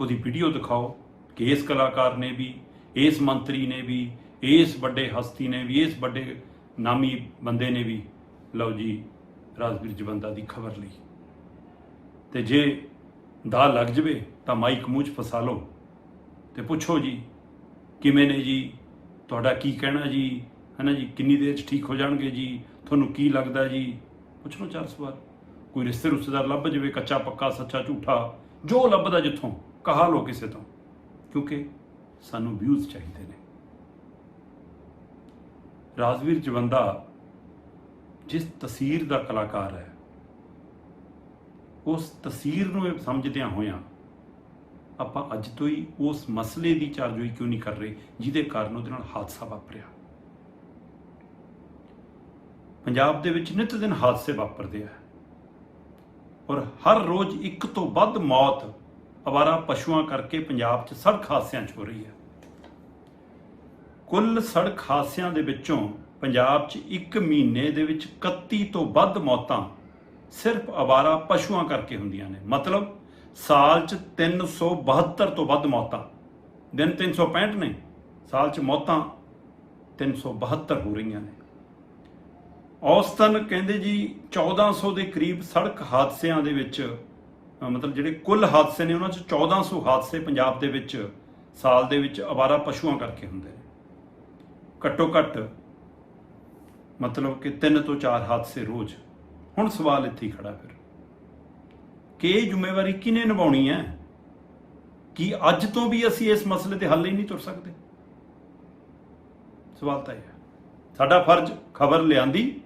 ਉਹਦੀ ਵੀਡੀਓ ਦਿਖਾਓ ਕਿ ਇਸ ਕਲਾਕਾਰ ਨੇ ਵੀ ਇਸ ਮੰਤਰੀ ਨੇ ਵੀ, ਇਸ ਵੱਡੇ ਹਸਤੀ ਨੇ ਵੀ, ਇਸ ਵੱਡੇ ਨਾਮੀ ਬੰਦੇ ਨੇ ਵੀ, ਲਓ ਜੀ, ਰਾਜਵੀਰ ਜਵੰਦਾ ਦੀ ਖਬਰ ਲਈ। ਤੇ ਜੇ ਦਾ ਲੱਗ ਜਵੇ ਤਾਂ ਮਾਈਕ ਮੂੰਹ 'ਚ ਫਸਾ ਲਓ ਤੇ ਪੁੱਛੋ ਜੀ, ਕਿਵੇਂ ਨੇ ਜੀ? ਤੁਹਾਡਾ ਕੀ ਕਹਿਣਾ ਜੀ? ਹਨਾ ਜੀ, ਕਿੰਨੀ ਦੇਰ 'ਚ ਠੀਕ ਹੋ ਜਾਣਗੇ ਜੀ? ਤੁਹਾਨੂੰ ਕੀ ਲੱਗਦਾ ਜੀ? ਪੁੱਛ ਲਓ ਚਾਰ ਸਵਾਲ। ਕੋਈ ਰਿਸ਼ਤੇ ਰੁਸ਼ਤੇਦਾਰ ਲੱਭ ਜਵੇ, ਕੱਚਾ ਪੱਕਾ, ਸੱਚਾ ਝੂਠਾ, ਜੋ ਲੱਭਦਾ ਜਿੱਥੋਂ, ਕਹਾ ਲੋ ਕਿਸੇ ਤੋਂ। ਕਿਉਂਕਿ ਸਾਨੂੰ ਵਿਊਜ਼ ਚਾਹੀਦੇ ਨੇ। ਰਾਜਵੀਰ ਜਵੰਦਾ ਜਿਸ ਤਸਵੀਰ ਦਾ ਕਲਾਕਾਰ ਹੈ, ਉਸ ਤਸਵੀਰ ਨੂੰ ਇਹ ਸਮਝਦਿਆਂ ਹੋਇਆਂ ਆਪਾਂ ਅੱਜ ਤੋਂ ਹੀ ਉਸ ਮਸਲੇ ਦੀ ਚਾਰਜੋਈ ਕਿਉਂ ਨਹੀਂ ਕਰ ਰਹੇ, ਜਿਹਦੇ ਕਾਰਨ ਉਹਦੇ ਨਾਲ ਹਾਦਸਾ ਵਾਪਰਿਆ। ਪੰਜਾਬ ਦੇ ਵਿੱਚ ਨਿਤ ਦਿਨ ਹਾਦਸੇ ਵਾਪਰਦੇ ਆ ਔਰ ਹਰ ਰੋਜ਼ ਇੱਕ ਤੋਂ ਵੱਧ ਮੌਤ ਅਵਾਰਾ ਪਸ਼ੂਆਂ ਕਰਕੇ ਪੰਜਾਬ 'ਚ ਸੜਕ ਹਾਦਸਿਆਂ 'ਚ ਹੋ ਰਹੀ ਹੈ। ਕੁੱਲ ਸੜਕ ਹਾਦਸਿਆਂ ਦੇ ਵਿੱਚੋਂ ਪੰਜਾਬ 'ਚ ਇੱਕ ਮਹੀਨੇ ਦੇ ਵਿੱਚ 31 ਤੋਂ ਵੱਧ ਮੌਤਾਂ ਸਿਰਫ ਅਵਾਰਾ ਪਸ਼ੂਆਂ ਕਰਕੇ ਹੁੰਦੀਆਂ ਨੇ। ਮਤਲਬ ਸਾਲ 'ਚ 372 ਤੋਂ ਵੱਧ ਮੌਤਾਂ। ਦਿਨ 365 ਨੇ, ਸਾਲ 'ਚ ਮੌਤਾਂ 372 ਹੋ ਰਹੀਆਂ ਨੇ। ਔਸਤਨ ਕਹਿੰਦੇ ਜੀ 1400 ਦੇ ਕਰੀਬ ਸੜਕ ਹਾਦਸਿਆਂ ਦੇ ਵਿੱਚ ਮਤਲਬ ਜਿਹੜੇ ਕੁੱਲ ਹਾਦਸੇ ਨੇ ਉਹਨਾਂ 'ਚ 1400 ਹਾਦਸੇ ਪੰਜਾਬ ਦੇ ਵਿੱਚ ਸਾਲ ਦੇ ਵਿੱਚ ਅਵਾਰਾ ਪਸ਼ੂਆਂ ਕਰਕੇ ਹੁੰਦੇ ਨੇ। ਘੱਟੋ ਘੱਟ ਮਤਲਬ ਕਿ 3 ਤੋਂ 4 ਹਾਦਸੇ ਰੋਜ਼। ਹੁਣ ਸਵਾਲ ਇੱਥੇ ਹੀ ਖੜਾ ਫਿਰ। ਕਿ ਇਹ ਜ਼ਿੰਮੇਵਾਰੀ ਕਿਹਨੇ ਨਿਭਾਉਣੀ ਹੈ? ਕਿ ਅੱਜ ਤੋਂ ਵੀ ਅਸੀਂ ਇਸ ਮਸਲੇ ਤੇ ਹੱਲ ਹੀ ਨਹੀਂ ਤੁਰ ਸਕਦੇ? ਸਵਾਲ ਤਾਂ ਇਹ ਹੈ। ਸਾਡਾ ਫਰਜ਼ ਖਬਰ ਲਿਆਂਦੀ,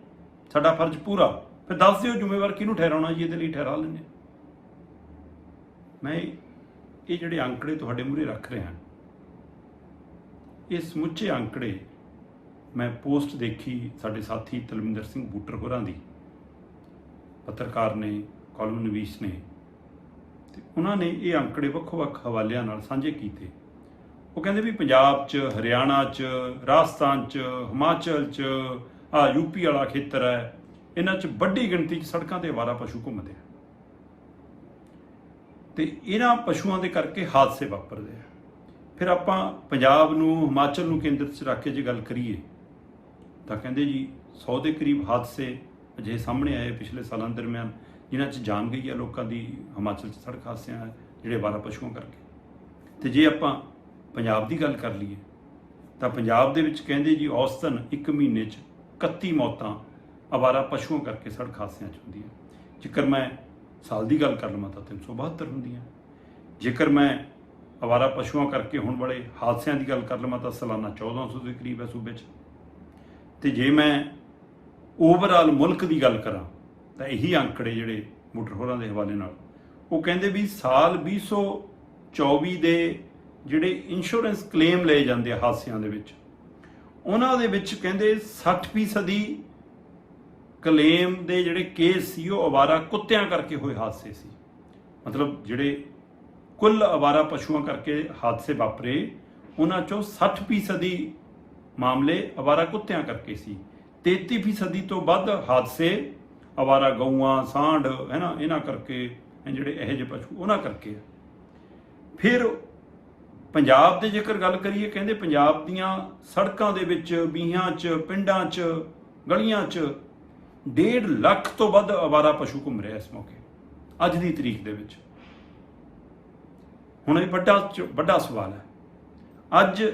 ਸਾਡਾ ਫਰਜ਼ ਪੂਰਾ। ਫਿਰ ਦੱਸ ਦਿਓ ਜ਼ਿੰਮੇਵਾਰ ਕਿਹਨੂੰ ਠਹਿਰਾਉਣਾ ਜੀ, ਇਹਦੇ ਲਈ ਠਹਿਰਾ ਲੈਂਦੇ ਹਾਂ। ਮੈਂ ਇਹ ਜਿਹੜੇ ਅੰਕੜੇ ਤੁਹਾਡੇ ਮੂਹਰੇ ਰੱਖ ਰਿਹਾ ਇਹ ਸਮੁੱਚੇ ਅੰਕੜੇ ਮੈਂ ਪੋਸਟ ਦੇਖੀ ਸਾਡੇ ਸਾਥੀ ਤਲਵਿੰਦਰ ਸਿੰਘ ਬੂਟਰ ਹੋਰਾਂ ਦੀ, ਪੱਤਰਕਾਰ ਨੇ ਕਾਲਮ ਨਵੀਸ ਨੇ, ਤੇ ਉਹਨਾਂ ਨੇ ਇਹ ਅੰਕੜੇ ਵੱਖ-ਵੱਖ ਹਵਾਲਿਆਂ ਨਾਲ ਸਾਂਝੇ ਕੀਤੇ। ਉਹ ਕਹਿੰਦੇ ਵੀ ਪੰਜਾਬ 'ਚ, ਹਰਿਆਣਾ 'ਚ, ਰਾਜਸਥਾਨ 'ਚ, ਹਿਮਾਚਲ 'ਚ ਆ ਯੂਪੀ ਵਾਲਾ ਖੇਤਰ ਹੈ, ਇਹਨਾਂ 'ਚ ਵੱਡੀ ਗਿਣਤੀ 'ਚ ਸੜਕਾਂ ਤੇ ਅਵਾਰਾ ਪਸ਼ੂ ਘੁੰਮਦੇ ਆ। ਤੇ ਇਹਨਾਂ ਪਸ਼ੂਆਂ ਦੇ ਕਰਕੇ ਹਾਦਸੇ ਵਾਪਰਦੇ ਆ। ਫਿਰ ਆਪਾਂ ਪੰਜਾਬ ਨੂੰ, ਹਿਮਾਚਲ ਨੂੰ ਕੇਂਦਰ 'ਚ ਰੱਖ ਕੇ ਜੇ ਗੱਲ ਕਰੀਏ, ਤਾਂ ਕਹਿੰਦੇ ਜੀ 100 ਦੇ ਕਰੀਬ ਹਾਦਸੇ ਅਜੇ ਸਾਹਮਣੇ ਆਏ ਪਿਛਲੇ ਸਾਲਾਂ ਦਰਮਿਆਨ, ਜਿਨ੍ਹਾਂ 'ਚ ਜਾਨ ਗਈ ਆ ਲੋਕਾਂ ਦੀ, ਹਿਮਾਚਲ 'ਚ ਸੜਕ ਹਾਦਸਿਆਂ ਜਿਹੜੇ ਅਵਾਰਾ ਪਸ਼ੂਆਂ ਕਰਕੇ। ਤੇ ਜੇ ਆਪਾਂ ਪੰਜਾਬ ਦੀ ਗੱਲ ਕਰ ਲਈਏ, ਤਾਂ ਪੰਜਾਬ ਦੇ ਵਿੱਚ ਕਹਿੰਦੇ ਜੀ ਔਸਤਨ ਇੱਕ ਮਹੀਨੇ 'ਚ 31 ਮੌਤਾਂ ਅਵਾਰਾ ਪਸ਼ੂਆਂ ਕਰਕੇ ਸੜਕ ਹਾਦਸਿਆਂ 'ਚ ਹੁੰਦੀਆਂ। ਜੇਕਰ ਮੈਂ ਸਾਲ ਦੀ ਗੱਲ ਕਰ ਲਵਾਂ ਤਾਂ 372 ਹੁੰਦੀਆਂ। ਜੇਕਰ ਮੈਂ ਅਵਾਰਾ ਪਸ਼ੂਆਂ ਕਰਕੇ ਹੋਣ ਵਾਲੇ ਹਾਦਸਿਆਂ ਦੀ ਗੱਲ ਕਰ ਲਵਾਂ ਤਾਂ ਸਾਲਾਨਾ 1400 ਦੇ ਕਰੀਬ ਹੈ ਸੂਬੇ 'ਚ। ਤੇ ਜੇ ਮੈਂ ਓਵਰਆਲ ਮੁਲਕ ਦੀ ਗੱਲ ਕਰਾਂ ਤਾਂ ਇਹੀ ਅੰਕੜੇ ਜਿਹੜੇ ਮੋਟਰ ਹੋਰਾਂ ਦੇ ਹਵਾਲੇ ਨਾਲ, ਉਹ ਕਹਿੰਦੇ ਵੀ ਸਾਲ 2024 ਦੇ ਜਿਹੜੇ ਇੰਸ਼ੋਰੈਂਸ ਕਲੇਮ ਲਏ ਜਾਂਦੇ ਹਾਦਸਿਆਂ ਦੇ ਵਿੱਚ, ਉਹਨਾਂ ਦੇ ਵਿੱਚ ਕਹਿੰਦੇ 60% ਦੀ ਕਲੇਮ ਦੇ ਜਿਹੜੇ ਕੇਸ ਸੀ, ਉਹ ਅਵਾਰਾ ਕੁੱਤਿਆਂ ਕਰਕੇ ਹੋਏ ਹਾਦਸੇ ਸੀ। ਮਤਲਬ ਜਿਹੜੇ ਕੁੱਲ ਅਵਾਰਾ ਪਸ਼ੂਆਂ ਕਰਕੇ ਹਾਦਸੇ ਵਾਪਰੇ, ਉਹਨਾਂ ਚੋਂ 60% ਦੀ ਮਾਮਲੇ ਅਵਾਰਾ ਕੁੱਤਿਆਂ ਕਰਕੇ ਸੀ। 33% ਤੋਂ ਵੱਧ ਹਾਦਸੇ ਅਵਾਰਾ ਗਊਆਂ, ਸਾਂਢ, ਹੈ ਨਾ, ਇਹਨਾਂ ਕਰਕੇ ਜਿਹੜੇ ਇਹੋ ਜਿਹੇ ਪਸ਼ੂ, ਉਹਨਾਂ ਕਰਕੇ। ਆ ਫਿਰ ਪੰਜਾਬ ਦੇ ਜੇਕਰ ਗੱਲ ਕਰੀਏ, ਕਹਿੰਦੇ ਪੰਜਾਬ ਦੀਆਂ ਸੜਕਾਂ ਦੇ ਵਿੱਚ, ਬੀਹਾਂ 'ਚ, ਪਿੰਡਾਂ 'ਚ, ਗਲੀਆਂ 'ਚ 1.5 ਲੱਖ ਤੋਂ ਵੱਧ ਅਵਾਰਾ ਪਸ਼ੂ ਘੁੰਮ ਰਿਹਾ ਇਸ ਮੌਕੇ, ਅੱਜ ਦੀ ਤਰੀਕ ਦੇ ਵਿੱਚ। ਹੁਣ ਇਹ ਵੱਡਾ ਚ- ਵੱਡਾ ਸਵਾਲ ਹੈ। ਅੱਜ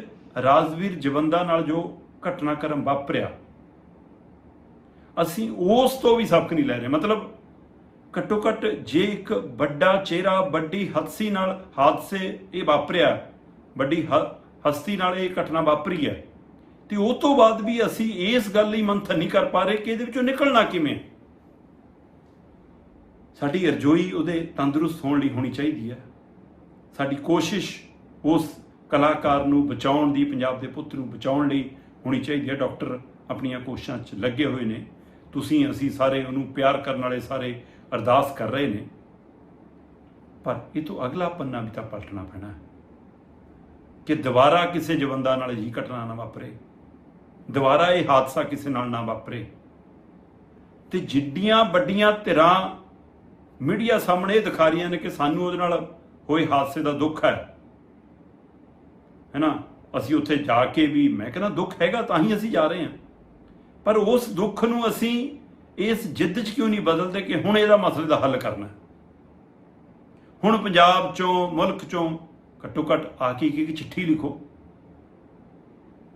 ਰਾਜਵੀਰ ਜਵੰਦਾ ਨਾਲ ਜੋ ਘਟਨਾਕ੍ਰਮ ਵਾਪਰਿਆ, ਅਸੀਂ ਉਸ ਤੋਂ ਵੀ ਸਬਕ ਨਹੀਂ ਲੈ ਰਹੇ। ਮਤਲਬ ਘੱਟੋ ਘੱਟ ਜੇ ਇੱਕ ਵੱਡਾ ਚਿਹਰਾ, ਵੱਡੀ ਹਸਤੀ ਨਾਲ ਹਾਦਸੇ ਇਹ ਵਾਪਰਿਆ, ਵੱਡੀ ਹ- ਹਸਤੀ ਨਾਲ ਇਹ ਘਟਨਾ ਵਾਪਰੀ ਹੈ ਤੇ ਉਹ ਤੋਂ ਬਾਅਦ ਵੀ ਅਸੀਂ ਇਸ ਗੱਲ ਲਈ ਮੰਥਨ ਨਹੀਂ ਕਰ ਪਾ ਰਹੇ ਕਿ ਇਹਦੇ ਵਿੱਚੋਂ ਨਿਕਲਣਾ ਕਿਵੇਂ? ਸਾਡੀ ਅਰਜ਼ੋਈ ਉਹਦੇ ਤੰਦਰੁਸਤ ਹੋਣ ਲਈ ਹੋਣੀ ਚਾਹੀਦੀ ਹੈ ਸਾਡੀ ਕੋਸ਼ਿਸ਼ ਉਸ ਕਲਾਕਾਰ ਨੂੰ ਬਚਾਉਣ ਦੀ, ਪੰਜਾਬ ਦੇ ਪੁੱਤ ਨੂੰ ਬਚਾਉਣ ਲਈ ਹੋਣੀ ਚਾਹੀਦੀ ਹੈ ਡਾਕਟਰ ਆਪਣੀਆਂ ਕੋਸ਼ਿਸ਼ਾਂ 'ਚ ਲੱਗੇ ਹੋਏ ਨੇ। ਤੁਸੀਂ, ਅਸੀਂ ਸਾਰੇ ਉਹਨੂੰ ਪਿਆਰ ਕਰਨ ਵਾਲੇ ਸਾਰੇ ਅਰਦਾਸ ਕਰ ਰਹੇ ਨੇ। ਪਰ ਇਹ ਤੋਂ ਅਗਲਾ ਪੰਨਾ ਵੀ ਤਾਂ ਪਲਟਣਾ ਪੈਣਾ। ਕਿ ਦੁਬਾਰਾ ਕਿਸੇ ਜਵੰਦਾ ਨਾਲ ਹੀ ਘਟਨਾ ਨਾ ਵਾਪਰੇ। ਦੁਬਾਰਾ ਇਹ ਹਾਦਸਾ ਕਿਸੇ ਨਾਲ ਨਾ ਵਾਪਰੇ। ਤੇ ਜਿੱਡੀਆਂ ਵੱਡੀਆਂ ਧਿਰਾਂ ਮੀਡੀਆ ਸਾਹਮਣੇ ਇਹ ਦਿਖਾ ਰਹੀਆਂ ਨੇ ਕਿ ਸਾਨੂੰ ਉਹਦੇ ਨਾਲ ਹੋਏ ਹਾਦਸੇ ਦਾ ਦੁੱਖ ਹੈ। ਹੈਨਾ? ਅਸੀਂ ਉੱਥੇ ਜਾ ਕੇ ਵੀ ਮੈਂ ਕਹਿੰਦਾ ਦੁੱਖ ਹੈਗਾ ਤਾਂ ਹੀ ਅਸੀਂ ਜਾ ਰਹੇ ਹਾਂ। ਪਰ ਉਸ ਦੁੱਖ ਨੂੰ ਅਸੀਂ ਇਸ ਜਿੱਦ 'ਚ ਕਿਉਂ ਨਹੀਂ ਬਦਲਦੇ ਕਿ ਹੁਣ ਇਹਦਾ ਮਸਲੇ ਦਾ ਹੱਲ ਕਰਨਾ ਹੁਣ ਪੰਜਾਬ ਚੋਂ, ਮੁਲਕ ਚੋਂ ਘੱਟੋ ਘੱਟ ਆ ਕੇ ਇੱਕ ਚਿੱਠੀ ਲਿਖੋ।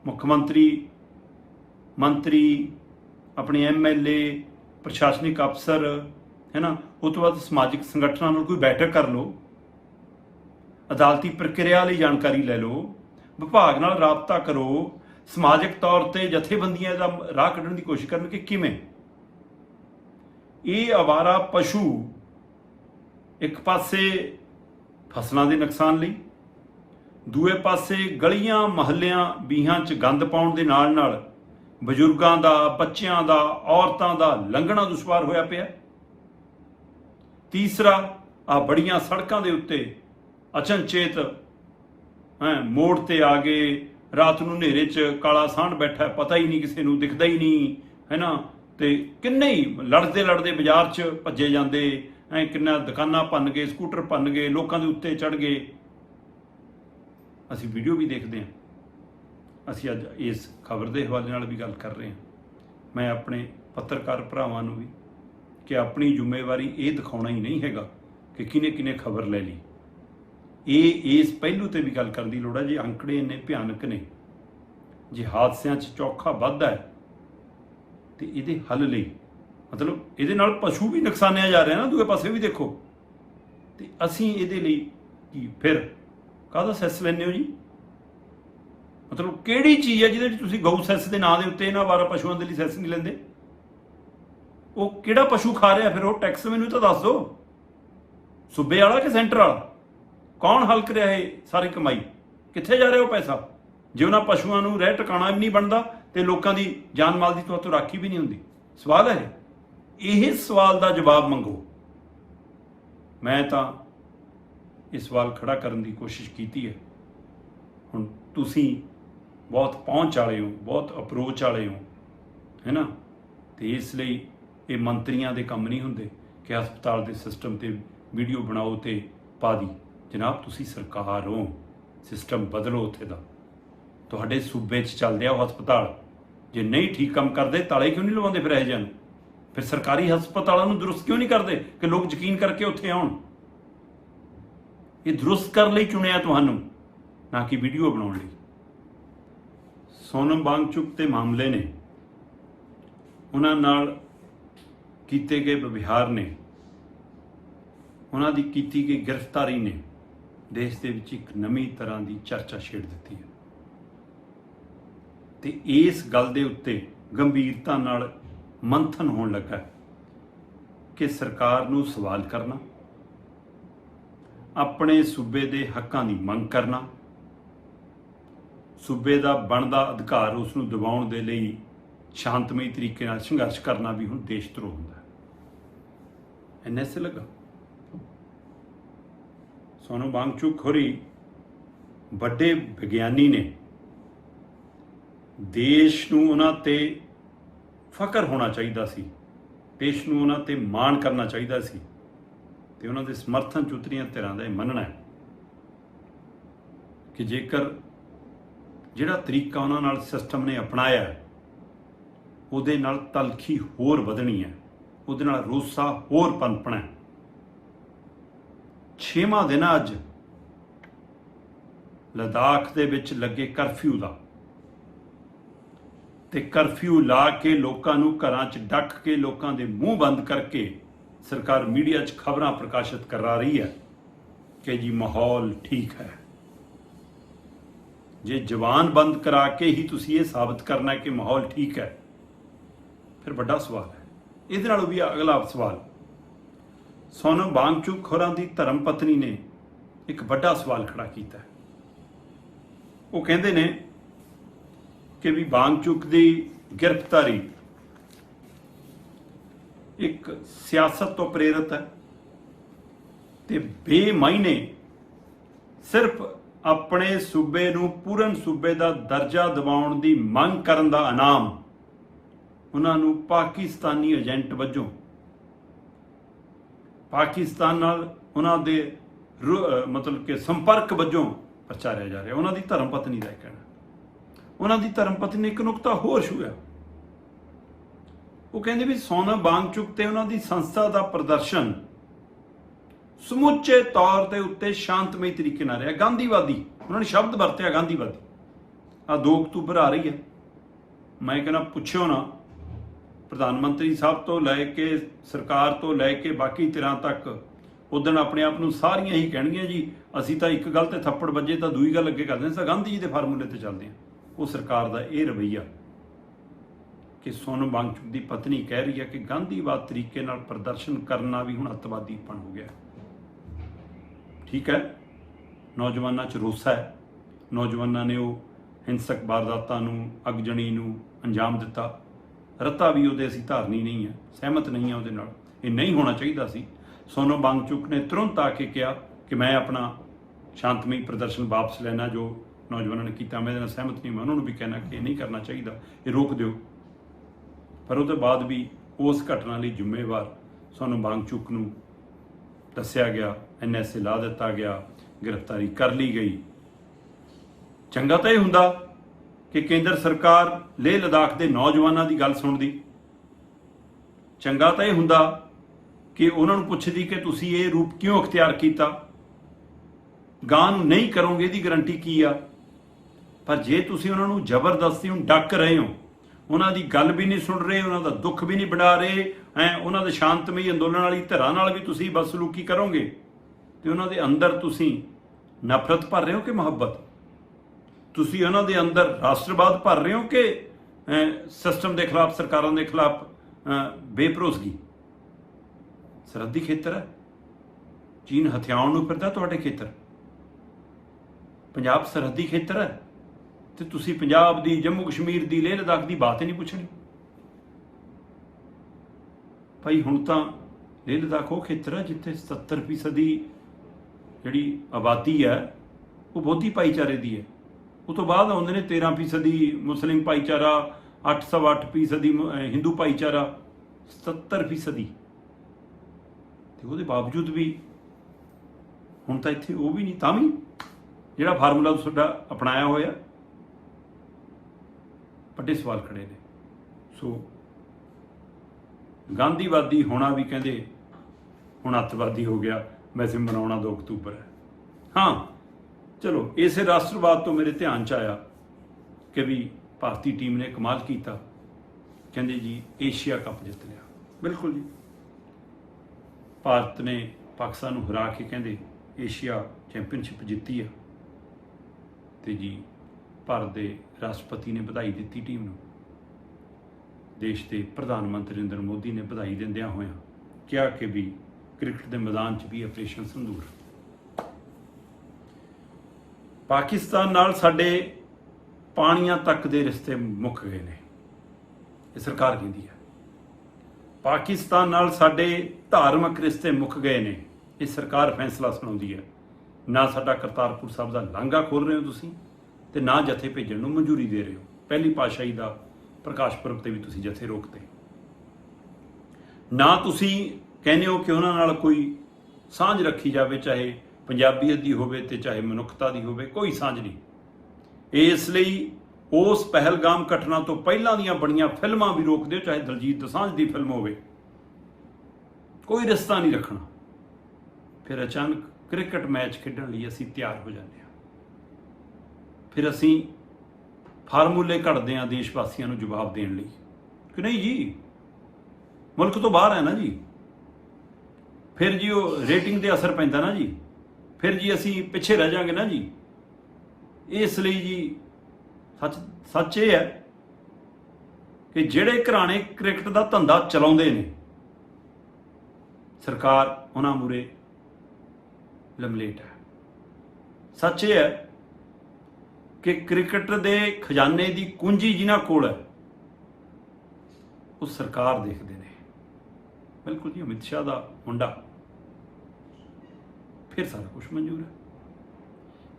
ਮੁੱਖ ਮੰਤਰੀ ਮੰਤਰੀ, ਆਪਣੇ ਐਮਐਲਏ ਪ੍ਰਸ਼ਾਸਨਿਕ ਅਫਸਰ, ਹੈ ਨਾ, ਉਹ ਤੋਂ ਬਾਅਦ ਸਮਾਜਿਕ ਸੰਗਠਨਾਂ ਨਾਲ ਕੋਈ ਬੈਠਕ ਕਰ ਲਓ। ਅਦਾਲਤੀ ਪ੍ਰਕਿਰਿਆ ਲਈ ਜਾਣਕਾਰੀ ਲੈ ਲਓ। ਵਿਭਾਗ ਨਾਲ ਰਾਬਤਾ ਕਰੋ। ਸਮਾਜਿਕ ਤੌਰ ਤੇ ਜਥੇਬੰਦੀਆਂ ਦਾ ਰਾਹ ਕੱਢਣ ਦੀ ਕੋਸ਼ਿਸ਼ ਕਰਨ ਕਿ ਕਿਵੇਂ? ਇਹ ਆਵਾਰਾ ਪਸ਼ੂ ਇੱਕ ਪਾਸੇ ਫਸਲਾਂ ਦੇ ਨੁਕਸਾਨ ਲਈ, ਦੂਏ ਪਾਸੇ ਗਲੀਆਂ, ਮਹੱਲਿਆਂ, ਬੀਹਾਂ 'ਚ ਗੰਦ ਪਾਉਣ ਦੇ ਨਾਲ ਨਾਲ ਬਜ਼ੁਰਗਾਂ ਦਾ, ਬੱਚਿਆਂ ਦਾ, ਔਰਤਾਂ ਦਾ ਲੰਘਣਾ ਦੁਸ਼ਵਾਰ ਹੋਇਆ ਪਿਆ। ਤੀਸਰਾ, ਆ ਬੜੀਆਂ ਸੜਕਾਂ ਦੇ ਉੱਤੇ ਅਚਨਚੇਤ, ਹੈ, ਮੋੜ ਤੇ ਆ ਗਏ ਰਾਤ ਨੂੰ ਹਨੇਰੇ 'ਚ ਕਾਲਾ ਸਾਂਢ ਬੈਠਾ ਪਤਾ ਹੀ ਨਹੀਂ, ਕਿਸੇ ਨੂੰ ਦਿਖਦਾ ਹੀ ਨਹੀਂ, ਹੈ ਨਾ? ਤੇ ਕਿੰਨੇ ਹੀ ਲੜਦੇ ਲੜਦੇ ਬਾਜ਼ਾਰ 'ਚ ਭੱਜੇ ਜਾਂਦੇ ਐ ਕਿੰਨਾ ਦੁਕਾਨਾਂ ਭੰਨ ਗਏ, ਸਕੂਟਰ ਭੰਨ ਗਏ, ਲੋਕਾਂ ਦੇ ਉੱਤੇ ਚੜ ਗਏ। ਅਸੀਂ ਵੀਡੀਓ ਵੀ ਦੇਖਦੇ ਹਾਂ। ਅਸੀਂ ਅੱਜ ਇਸ ਖਬਰ ਦੇ ਹਵਾਲੇ ਨਾਲ ਵੀ ਗੱਲ ਕਰ ਰਹੇ ਹਾਂ। ਮੈਂ ਆਪਣੇ ਪੱਤਰਕਾਰ ਭਰਾਵਾਂ ਨੂੰ ਵੀ ਕਿ ਆਪਣੀ ਜ਼ਿੰਮੇਵਾਰੀ ਇਹ ਦਿਖਾਉਣਾ ਹੀ ਨਹੀਂ ਹੈਗਾ ਕਿ ਕਿਨੇ ਕਿਨੇ ਖਬਰ ਲੈ ਲਈ। ਇਹ ਇਸ ਪਹਿਲੂ ਤੇ ਵੀ ਗੱਲ ਕਰਨ ਦੀ ਲੋੜ ਹੈ ਜੇ ਅੰਕੜੇ ਇੰਨੇ ਭਿਆਨਕ ਨੇ, ਜੇ ਹਾਦਸਿਆਂ 'ਚ ਚੌਖਾ ਵੱਧਦਾ ਹੈ, ਤੇ ਇਹਦੇ ਹੱਲ ਲਈ, ਮਤਲਬ ਇਹਦੇ ਨਾਲ ਪਸ਼ੂ ਵੀ ਨੁਕਸਾਨਿਆ ਜਾ ਰਿਹਾ ਨਾ, ਦੂਏ ਪਾਸੇ ਵੀ ਦੇਖੋ। ਤੇ ਅਸੀਂ ਇਹਦੇ ਲਈ ਕੀ, ਫਿਰ ਕਾਹਦਾ ਸੈਸ ਲੈਂਦੇ ਹੋ ਜੀ? ਮਤਲਬ ਕਿਹੜੀ ਚੀਜ਼ ਹੈ ਜਿਹਦੇ ਵਿੱਚ ਤੁਸੀਂ ਗਊ ਸੈਸ ਦੇ ਨਾਂ ਦੇ ਉੱਤੇ ਇਹਨਾਂ ਬਾਰਾਂ ਪਸ਼ੂਆਂ ਦੇ ਲਈ ਸੈਸ ਨਹੀਂ ਲੈਂਦੇ? ਉਹ ਕਿਹੜਾ ਪਸ਼ੂ ਖਾ ਰਿਹਾ ਫਿਰ ਉਹ ਟੈਕਸ ਮੈਨੂੰ ਤਾਂ ਦੱਸ ਦਿਓ ਸੂਬੇ ਵਾਲਾ ਕਿ ਸੈਂਟਰ ਵਾਲਾ? ਕੌਣ ਹਲਕ ਰਿਹਾ ਇਹ ਸਾਰੀ ਕਮਾਈ? ਕਿੱਥੇ ਜਾ ਰਿਹਾ ਉਹ ਪੈਸਾ? ਜੇ ਉਹਨਾਂ ਪਸ਼ੂਆਂ ਨੂੰ ਰਹਿ ਟਿਕਾਣਾ ਵੀ ਨਹੀਂ ਬਣਦਾ ਤੇ ਲੋਕਾਂ ਦੀ ਜਾਨ ਮਾਲ ਦੀ ਤੁਹਾਤੋਂ ਰਾਖੀ ਵੀ ਨਹੀਂ ਹੁੰਦੀ। ਸਵਾਲ ਹੈ? ਇਹ ਇਹ ਸਵਾਲ ਦਾ ਜਵਾਬ ਮੰਗੋ। ਮੈਂ ਤਾਂ ਇਹ ਸਵਾਲ ਖੜਾ ਕਰਨ ਦੀ ਕੋਸ਼ਿਸ਼ ਕੀਤੀ ਹੈ। ਹੁਣ ਤੁਸੀਂ ਬਹੁਤ ਪਹੁੰਚ ਵਾਲੇ ਹੋ, ਬਹੁਤ ਅਪਰੋਚ ਵਾਲੇ ਹੋ, ਹੈਨਾ? ਤੇ ਇਸ ਲਈ ਇਹ ਮੰਤਰੀਆਂ ਦੇ ਕੰਮ ਨਹੀਂ ਹੁੰਦੇ ਕਿ ਹਸਪਤਾਲ ਦੇ ਸਿਸਟਮ ਤੇ ਵੀਡੀਓ ਬਣਾਓ ਤੇ ਪਾ ਦੀ। ਜਨਾਬ, ਤੁਸੀਂ ਸਰਕਾਰ ਹੋ ਸਿਸਟਮ ਬਦਲੋ ਉੱਥੇ ਦਾ। ਤੁਹਾਡੇ ਸੂਬੇ 'ਚ ਚੱਲਦੇ ਆ ਉਹ ਹਸਪਤਾਲ। ਜੇ ਨਹੀਂ ਠੀਕ ਕੰਮ ਕਰਦੇ, ਤਾਲੇ ਕਿਉਂ ਨਹੀਂ ਲਵਾਉਂਦੇ ਫਿਰ ਇਹ ਜਨ ਫਿਰ ਸਰਕਾਰੀ ਹਸਪਤਾਲਾਂ ਨੂੰ ਦਰੁਸਤ ਕਿਉਂ ਨਹੀਂ ਕਰਦੇ ਕਿ ਲੋਕ ਯਕੀਨ ਕਰਕੇ ਉੱਥੇ ਆਉਣ? ਇਹ ਦਰੁਸਤ ਕਰਨ ਲਈ ਚੁਣਿਆ ਤੁਹਾਨੂੰ, ਨਾ ਕਿ ਵੀਡੀਓ ਬਣਾਉਣ ਲਈ। ਸੋਨਮ ਵਾਂਗਚੁਕ ਤੇ ਮਾਮਲੇ ਨੇ। ਉਹਨਾਂ ਨਾਲ ਕੀਤੇ ਗਏ ਵਿਵਹਾਰ ਨੇ। ਉਹਨਾਂ ਦੀ ਕੀਤੀ ਗਈ ਗ੍ਰਿਫਤਾਰੀ ਨੇ। ਦੇਸ਼ ਦੇ ਵਿੱਚ ਇੱਕ ਨਵੀਂ ਤਰ੍ਹਾਂ ਦੀ ਚਰਚਾ ਛੇੜ ਦਿੱਤੀ ਹੈ। ਤੇ ਇਸ ਗੱਲ ਦੇ ਉੱਤੇ ਗੰਭੀਰਤਾ ਨਾਲ ਮੰਥਨ ਹੋਣ ਲੱਗਾ ਕਿ ਸਰਕਾਰ ਨੂੰ ਸਵਾਲ ਕਰਨਾ, ਆਪਣੇ ਸੂਬੇ ਦੇ ਹੱਕਾਂ ਦੀ ਮੰਗ ਕਰਨਾ ਸੂਬੇ ਦਾ ਬਣਦਾ ਅਧਿਕਾਰ ਉਸ ਨੂੰ ਦਿਵਾਉਣ ਦੇ ਲਈ ਸ਼ਾਂਤਮਈ ਤਰੀਕੇ ਨਾਲ ਸੰਘਰਸ਼ ਕਰਨਾ ਵੀ ਹੁਣ ਦੇਸ਼ ਧਰੋ ਹੁੰਦਾ ਹੈ। ਇੰਨੇ ਸੇ ਲੱਗਾ। ਸੋਨੂ ਵਾਂਗਚੁਕ ਹੋਰੀ ਵੱਡੇ ਵਿਗਿਆਨੀ ਨੇ ਦੇਸ਼ ਨੂੰ ਉਹਨਾਂ ਤੇ ਫਖਰ ਹੋਣਾ ਚਾਹੀਦਾ ਸੀ। ਦੇਸ਼ ਨੂੰ ਉਹਨਾਂ ਤੇ ਮਾਣ ਕਰਨਾ ਚਾਹੀਦਾ ਸੀ ਤੇ ਉਹਨਾਂ ਦੇ ਸਮਰਥਨ ਚ ਉਤਰੀਆਂ ਧਿਰਾਂ ਦਾ ਇਹ ਮੰਨਣਾ ਹੈ ਕਿ ਜੇਕਰ ਜਿਹੜਾ ਤਰੀਕਾ ਉਹਨਾਂ ਨਾਲ ਸਿਸਟਮ ਨੇ ਅਪਣਾਇਆ ਉਹਦੇ ਨਾਲ ਤਲਖੀ ਹੋਰ ਵਧਣੀ ਹੈ, ਉਹਦੇ ਨਾਲ ਰੋਸਾ ਹੋਰ ਪਨਪਣਾ ਹੈ। ਛੇਵਾਂ ਦਿਨ ਅੱਜ, ਲਦਾਖ ਦੇ ਵਿੱਚ ਲੱਗੇ ਕਰਫਿਊ ਦਾ। ਤੇ ਕਰਫਿਊ ਲਾ ਕੇ ਲੋਕਾਂ ਨੂੰ ਘਰਾਂ 'ਚ ਡੱਕ ਕੇ ਲੋਕਾਂ ਦੇ ਮੂੰਹ ਬੰਦ ਕਰਕੇ ਸਰਕਾਰ ਮੀਡੀਆ 'ਚ ਖਬਰਾਂ ਪ੍ਰਕਾਸ਼ਿਤ ਕਰਾ ਰਹੀ ਹੈ ਕਿ ਜੀ ਮਾਹੌਲ ਠੀਕ ਹੈ। ਜੇ ਜਵਾਨ ਬੰਦ ਕਰਾ ਕੇ ਹੀ ਤੁਸੀਂ ਇਹ ਸਾਬਤ ਕਰਨਾ ਕਿ ਮਾਹੌਲ ਠੀਕ ਹੈ, ਫਿਰ ਵੱਡਾ ਸਵਾਲ ਹੈ। ਇਹਦੇ ਨਾਲੋਂ ਵੀ ਅਗਲਾ ਸਵਾਲ, ਸੋਨਮ ਵਾਂਗਚੁਕ ਖੋਰਾਂ ਦੀ ਧਰਮ ਪਤਨੀ ਨੇ ਇੱਕ ਵੱਡਾ ਸਵਾਲ ਖੜਾ ਕੀਤਾ ਉਹ ਕਹਿੰਦੇ ਨੇ ਕਿ ਵੀ ਵਾਂਗਚੁਕ ਦੀ ਗ੍ਰਿਫਤਾਰੀ ਇੱਕ ਸਿਆਸਤ ਤੋਂ ਪ੍ਰੇਰਿਤ ਹੈ ਤੇ ਬੇਮਾਇਨੇ ਸਿਰਫ ਆਪਣੇ ਸੂਬੇ ਨੂੰ ਪੂਰਨ ਸੂਬੇ ਦਾ ਦਰਜਾ ਦਿਵਾਉਣ ਦੀ ਮੰਗ ਕਰਨ ਦਾ ਇਨਾਮ ਉਹਨਾਂ ਨੂੰ ਪਾਕਿਸਤਾਨੀ ਏਜੰਟ ਵਜੋਂ। ਪਾਕਿਸਤਾਨ ਨਾਲ ਉਹਨਾਂ ਦੇ ਰੁ- ਮਤਲਬ ਕਿ ਸੰਪਰਕ ਵਜੋਂ ਪ੍ਰਚਾਰਿਆ ਜਾ ਰਿਹਾ। ਉਹਨਾਂ ਦੀ ਧਰਮ ਪਤਨੀ ਦਾ ਕਹਿਣਾ। ਉਹਨਾਂ ਦੀ ਧਰਮ ਪਤਨੀ ਨੇ ਇੱਕ ਨੁਕਤਾ ਹੋਰ ਛੂਇਆ ਉਹ ਕਹਿੰਦੇ ਵੀ ਸੋਨਾ ਸੋਨਮ ਵਾਂਗਚੁਕ ਤੇ ਉਹਨਾਂ ਦੀ ਸੰਸਥਾ ਦਾ ਪ੍ਰਦਰਸ਼ਨ ਸਮੁੱਚੇ ਤੌਰ ਤੇ ਉੱਤੇ ਸ਼ਾਂਤਮਈ ਤਰੀਕੇ ਨਾਲ ਰਿਹਾ। ਗਾਂਧੀਵਾਦੀ, ਉਹਨਾਂ ਨੇ ਸ਼ਬਦ ਵਰਤਿਆ ਗਾਂਧੀਵਾਦੀ। ਆ 2 ਅਕਤੂਬਰ ਆ ਰਹੀ ਹੈ। ਮੈਂ ਕਹਿੰਦਾ ਪੁੱਛਿਓ ਨਾ, ਪ੍ਰਧਾਨ ਮੰਤਰੀ ਸਾਹਿਬ ਤੋਂ ਲੈ ਕੇ, ਸਰਕਾਰ ਤੋਂ ਲੈ ਕੇ ਬਾਕੀ ਧਿਰਾਂ ਤੱਕ ਉਦਣ ਆਪਣੇ ਆਪ ਨੂੰ ਸਾਰੀਆਂ ਹੀ ਕਹਿਣਗੀਆਂ ਜੀ, ਅਸੀਂ ਤਾਂ ਇੱਕ ਗੱਲ ਤੇ ਥੱਪੜ ਵੱਜੇ ਤਾਂ ਦੂਈ ਗੱਲ ਅੱਗੇ ਕਰਦੇ ਹਾਂ। ਸਾ ਗਾਂਧੀ ਜੀ ਦੇ ਫਾਰਮੂਲੇ ਤੇ ਚੱਲਦੇ ਹਾਂ। ਉਹ ਸਰਕਾਰ ਦਾ ਇਹ ਰਵਈਆ ਕਿ ਸੋਨਮ ਵਾਂਗਚੁਕ ਦੀ ਪਤਨੀ ਕਹਿ ਰਹੀ ਹੈ ਕਿ ਗਾਂਧੀਵਾਦ ਤਰੀਕੇ ਨਾਲ ਪ੍ਰਦਰਸ਼ਨ ਕਰਨਾ ਵੀ ਹੁਣ ਅੱਤਵਾਦੀਪਣ ਹੋ ਗਿਆ। ਠੀਕ ਹੈ? ਨੌਜਵਾਨਾਂ 'ਚ ਰੋਸਾ ਹੈ। ਨੌਜਵਾਨਾਂ ਨੇ ਉਹ ਹਿੰਸਕ ਵਾਰਦਾਤਾਂ ਨੂੰ, ਅਗਜਣੀ ਨੂੰ ਅੰਜਾਮ ਦਿੱਤਾ। ਰਤਾ ਵੀ ਉਹਦੇ ਅਸੀਂ ਧਾਰਨੀ ਨਹੀਂ ਹੈ, ਸਹਿਮਤ ਨਹੀਂ ਹੈ ਉਹਦੇ ਨਾਲ। ਇਹ ਨਹੀਂ ਹੋਣਾ ਚਾਹੀਦਾ ਸੀ। ਸੋਨਮ ਵਾਂਗਚੁਕ ਨੇ ਤੁਰੰਤ ਆ ਕੇ ਕਿਹਾ ਕਿ ਮੈਂ ਆਪਣਾ ਸ਼ਾਂਤਮਈ ਪ੍ਰਦਰਸ਼ਨ ਵਾਪਸ ਲੈਣਾ, ਜੋ ਨੌਜਵਾਨਾਂ ਨੇ ਕੀਤਾ। ਮੈਂ ਇਹਦੇ ਨਾਲ ਸਹਿਮਤ ਨਹੀਂ, ਮੈਂ ਉਹਨਾਂ ਨੂੰ ਵੀ ਕਹਿਣਾ ਕਿ ਇਹ ਨਹੀਂ ਕਰਨਾ ਚਾਹੀਦਾ। ਇਹ ਰੋਕ ਦਿਓ। ਪਰ ਉਹਦੇ ਬਾਅਦ ਵੀ ਉਸ ਘਟਨਾ ਲਈ ਜ਼ਿੰਮੇਵਾਰ ਸੋਨਮ ਵਾਂਗਚੁਕ ਨੂੰ ਦੱਸਿਆ ਗਿਆ ਐਨਐਸਏ ਲਾ ਦਿੱਤਾ ਗਿਆ, ਗ੍ਰਿਫਤਾਰੀ ਕਰ ਲਈ ਗਈ। ਚੰਗਾ ਤਾਂ ਇਹ ਹੁੰਦਾ ਕਿ ਕੇਂਦਰ ਸਰਕਾਰ ਲੇਹ ਲਦਾਖ ਦੇ ਨੌਜਵਾਨਾਂ ਦੀ ਗੱਲ ਸੁਣਦੀ। ਚੰਗਾ ਤਾਂ ਇਹ ਹੁੰਦਾ ਕਿ ਉਹਨਾਂ ਨੂੰ ਪੁੱਛਦੀ ਕਿ ਤੁਸੀਂ ਇਹ ਰੂਪ ਕਿਉਂ ਅਖਤਿਆਰ ਕੀਤਾ? ਗਾਂ ਨੂੰ ਨਹੀਂ ਕਰੋਗੇ, ਇਹਦੀ ਗਾਰੰਟੀ ਕੀ ਆ? ਪਰ ਜੇ ਤੁਸੀਂ ਉਹਨਾਂ ਨੂੰ ਜ਼ਬਰਦਸਤੀ ਹੁਣ ਡੱਕ ਰਹੇ ਹੋ, ਉਹਨਾਂ ਦੀ ਗੱਲ ਵੀ ਨਹੀਂ ਸੁਣ ਰਹੇ, ਉਹਨਾਂ ਦਾ ਦੁੱਖ ਵੀ ਨਹੀਂ ਵੰਡਾ ਰਹੇ ਐ ਉਹਨਾਂ ਦੇ ਸ਼ਾਂਤਮਈ ਅੰਦੋਲਨ ਵਾਲੀ ਧਿਰਾਂ ਨਾਲ ਵੀ ਤੁਸੀਂ ਬਦਸਲੂਕੀ ਕਰੋਗੇ ਤੇ ਉਹਨਾਂ ਦੇ ਅੰਦਰ ਤੁਸੀਂ ਨਫ਼ਰਤ ਭਰ ਰਹੇ ਹੋ ਕਿ ਮੁਹੱਬਤ? ਤੁਸੀਂ ਉਹਨਾਂ ਦੇ ਅੰਦਰ ਰਾਸ਼ਟਰਵਾਦ ਭਰ ਰਹੇ ਹੋ ਕਿ ਸਿਸਟਮ ਦੇ ਖਿਲਾਫ, ਸਰਕਾਰਾਂ ਦੇ ਖਿਲਾਫ ਬੇਭਰੋਸਗੀ? ਸਰਹੱਦੀ ਖੇਤਰ ਹੈ। ਚੀਨ ਹਥਿਆਉਣ ਨੂੰ ਫਿਰਦਾ ਤੁਹਾਡੇ ਖੇਤਰ। ਪੰਜਾਬ ਸਰਹੱਦੀ ਖੇਤਰ ਹੈ। ਤੇ ਤੁਸੀਂ ਪੰਜਾਬ ਦੀ, ਜੰਮੂ ਕਸ਼ਮੀਰ ਦੀ ਲੇਹ ਲਦਾਖ ਦੀ ਬਾਤ ਹੀ ਨਹੀਂ ਪੁੱਛਣੀ। ਭਾਈ ਹੁਣ ਤਾਂ ਲੇਹ ਲਦਾਖ ਉਹ ਖੇਤਰ ਹੈ, ਜਿੱਥੇ 70% ਦੀ ਜਿਹੜੀ ਆਬਾਦੀ ਹੈ, ਉਹ ਬੋਧੀ ਭਾਈਚਾਰੇ ਦੀ ਹੈ। ਉਹ ਤੋਂ ਬਾਅਦ ਆਉਂਦੇ ਨੇ 13% ਦੀ ਮੁਸਲਿਮ ਭਾਈਚਾਰਾ 808% ਦੀ ਮ- ਹਿੰਦੂ ਭਾਈਚਾਰਾ 70% ਦੀ ਤੇ ਉਹਦੇ ਬਾਵਜੂਦ ਵੀ ਹੁਣ ਤਾਂ ਇੱਥੇ ਉਹ ਵੀ ਨਹੀਂ, ਤਾਂ ਵੀ ਜਿਹੜਾ ਫਾਰਮੂਲਾ ਤੁਹਾਡਾ ਅਪਣਾਇਆ ਹੋਇਆ, ਵੱਡੇ ਸਵਾਲ ਖੜੇ ਨੇ। ਸੋ ਗਾਂਧੀਵਾਦੀ ਹੋਣਾ ਵੀ ਕਹਿੰਦੇ ਹੁਣ ਅੱਤਵਾਦੀ ਹੋ ਗਿਆ ਵੈਸੇ ਮਨਾਉਣਾ 2 ਅਕਤੂਬਰ ਹੈ। ਹਾਂ ਚਲੋ ਇਸੇ ਰਾਸ਼ਟਰਵਾਦ ਤੋਂ ਮੇਰੇ ਧਿਆਨ ਚ ਆਇਆ ਕਿ ਵੀ ਭਾਰਤੀ ਟੀਮ ਨੇ ਕਮਾਲ ਕੀਤਾ। ਕਹਿੰਦੇ ਜੀ ਏਸ਼ੀਆ ਕੱਪ ਜਿੱਤ ਲਿਆ। ਬਿਲਕੁਲ ਜੀ। ਭਾਰਤ ਨੇ ਪਾਕਿਸਤਾਨ ਨੂੰ ਹਰਾ ਕੇ ਕਹਿੰਦੇ ਏਸ਼ੀਆ ਚੈਂਪੀਅਨਸ਼ਿਪ ਜਿੱਤੀ ਆ। ਤੇ ਜੀ ਭਾਰਤ ਦੇ ਰਾਸ਼ਟਰਪਤੀ ਨੇ ਵਧਾਈ ਦਿੱਤੀ ਟੀਮ ਨੂੰ। ਦੇਸ਼ ਦੇ ਪ੍ਰਧਾਨ ਮੰਤਰੀ ਨਰਿੰਦਰ ਮੋਦੀ ਨੇ ਵਧਾਈ ਦਿੰਦਿਆਂ ਹੋਇਆਂ ਕਿਹਾ ਕਿ ਵੀ ਕ੍ਰਿਕਟ ਦੇ ਮੈਦਾਨ 'ਚ ਵੀ ਆਪਰੇਸ਼ਨ ਸੰਦੂਰ ਪਾਕਿਸਤਾਨ ਨਾਲ ਸਾਡੇ ਪਾਣੀਆਂ ਤੱਕ ਦੇ ਰਿਸ਼ਤੇ ਮੁੱਕ ਗਏ ਨੇ। ਇਹ ਸਰਕਾਰ ਕਹਿੰਦੀ ਹੈ। ਪਾਕਿਸਤਾਨ ਨਾਲ ਸਾਡੇ ਧਾਰਮਿਕ ਰਿਸ਼ਤੇ ਮੁੱਕ ਗਏ ਨੇ। ਇਹ ਸਰਕਾਰ ਫੈਸਲਾ ਸੁਣਾਉਂਦੀ ਹੈ। ਨਾ ਸਾਡਾ ਕਰਤਾਰਪੁਰ ਸਾਹਿਬ ਦਾ ਲਾਂਘਾ ਖੋਲ ਰਹੇ ਹੋ ਤੁਸੀਂ ਤੇ ਨਾ ਜਥੇ ਭੇਜਣ ਨੂੰ ਮਨਜ਼ੂਰੀ ਦੇ ਰਹੇ ਹੋ। ਪਹਿਲੀ ਪਾਤਸ਼ਾਹੀ ਦਾ ਪ੍ਰਕਾਸ਼ ਪੁਰਬ ਤੇ ਵੀ ਤੁਸੀਂ ਜਥੇ ਰੋਕਤੇ। ਨਾ ਤੁਸੀਂ ਕਹਿੰਦੇ ਹੋ ਕਿ ਉਹਨਾਂ ਨਾਲ ਕੋਈ ਸਾਂਝ ਰੱਖੀ ਜਾਵੇ, ਚਾਹੇ ਪੰਜਾਬੀਅਤ ਦੀ ਹੋਵੇ ਤੇ ਚਾਹੇ ਮਨੁੱਖਤਾ ਦੀ ਹੋਵੇ, ਕੋਈ ਸਾਂਝ ਨਹੀਂ। ਇਸ ਲਈ ਉਸ ਪਹਿਲਗਾਮ ਘਟਨਾ ਤੋਂ ਪਹਿਲਾਂ ਦੀਆਂ ਬਣੀਆਂ ਫਿਲਮਾਂ ਵੀ ਰੋਕ ਦਿਓ, ਚਾਹੇ ਦਲਜੀਤ ਦਸਾਂਝ ਦੀ ਫਿਲਮ ਹੋਵੇ। ਕੋਈ ਰਿਸ਼ਤਾ ਨਹੀਂ ਰੱਖਣਾ। ਫਿਰ ਅਚਾਨਕ ਕ੍ਰਿਕਟ ਮੈਚ ਖੇਡਣ ਲਈ ਅਸੀਂ ਤਿਆਰ ਹੋ ਜਾਂਦੇ ਹਾਂ। ਫਿਰ ਅਸੀਂ ਫਾਰਮੂਲੇ ਘੜਦੇ ਹਾਂ ਦੇਸ਼ ਵਾਸੀਆਂ ਨੂੰ ਜਵਾਬ ਦੇਣ ਲਈ। ਕਿ ਨਹੀਂ ਜੀ? ਮੁਲਕ ਤੋਂ ਬਾਹਰ ਹੈ ਨਾ ਜੀ। ਫਿਰ ਜੀ ਉਹ ਰੇਟਿੰਗ ਤੇ ਅਸਰ ਪੈਂਦਾ ਨਾ ਜੀ। ਫਿਰ ਜੀ ਅਸੀਂ ਪਿੱਛੇ ਰਹਿ ਜਾਾਂਗੇ ਨਾ ਜੀ। ਇਸ ਲਈ ਜੀ ਸੱਚ ਸੱਚ ਇਹ ਹੈ ਕਿ ਜਿਹੜੇ ਘਰਾਣੇ ਕ੍ਰਿਕਟ ਦਾ ਧੰਦਾ ਚਲਾਉਂਦੇ ਨੇ, ਸਰਕਾਰ ਉਹਨਾਂ ਮੂਰੇ ਲਮਲੇਟ ਹੈ। ਸੱਚ ਇਹ ਹੈ ਕਿ ਕ੍ਰਿਕਟ ਦੇ ਖਜ਼ਾਨੇ ਦੀ ਕੁੰਜੀ ਜਿਨ੍ਹਾਂ ਕੋਲ ਹੈ ਉਹ ਸਰਕਾਰ ਦੇਖਦੇ ਨੇ। ਬਿਲਕੁਲ ਜੀ ਅਮਿਤ ਸ਼ਾਹ ਦਾ ਮੁੰਡਾ। ਫਿਰ ਸਾਰਾ ਕੁਝ ਮਨਜ਼ੂਰ ਹੈ।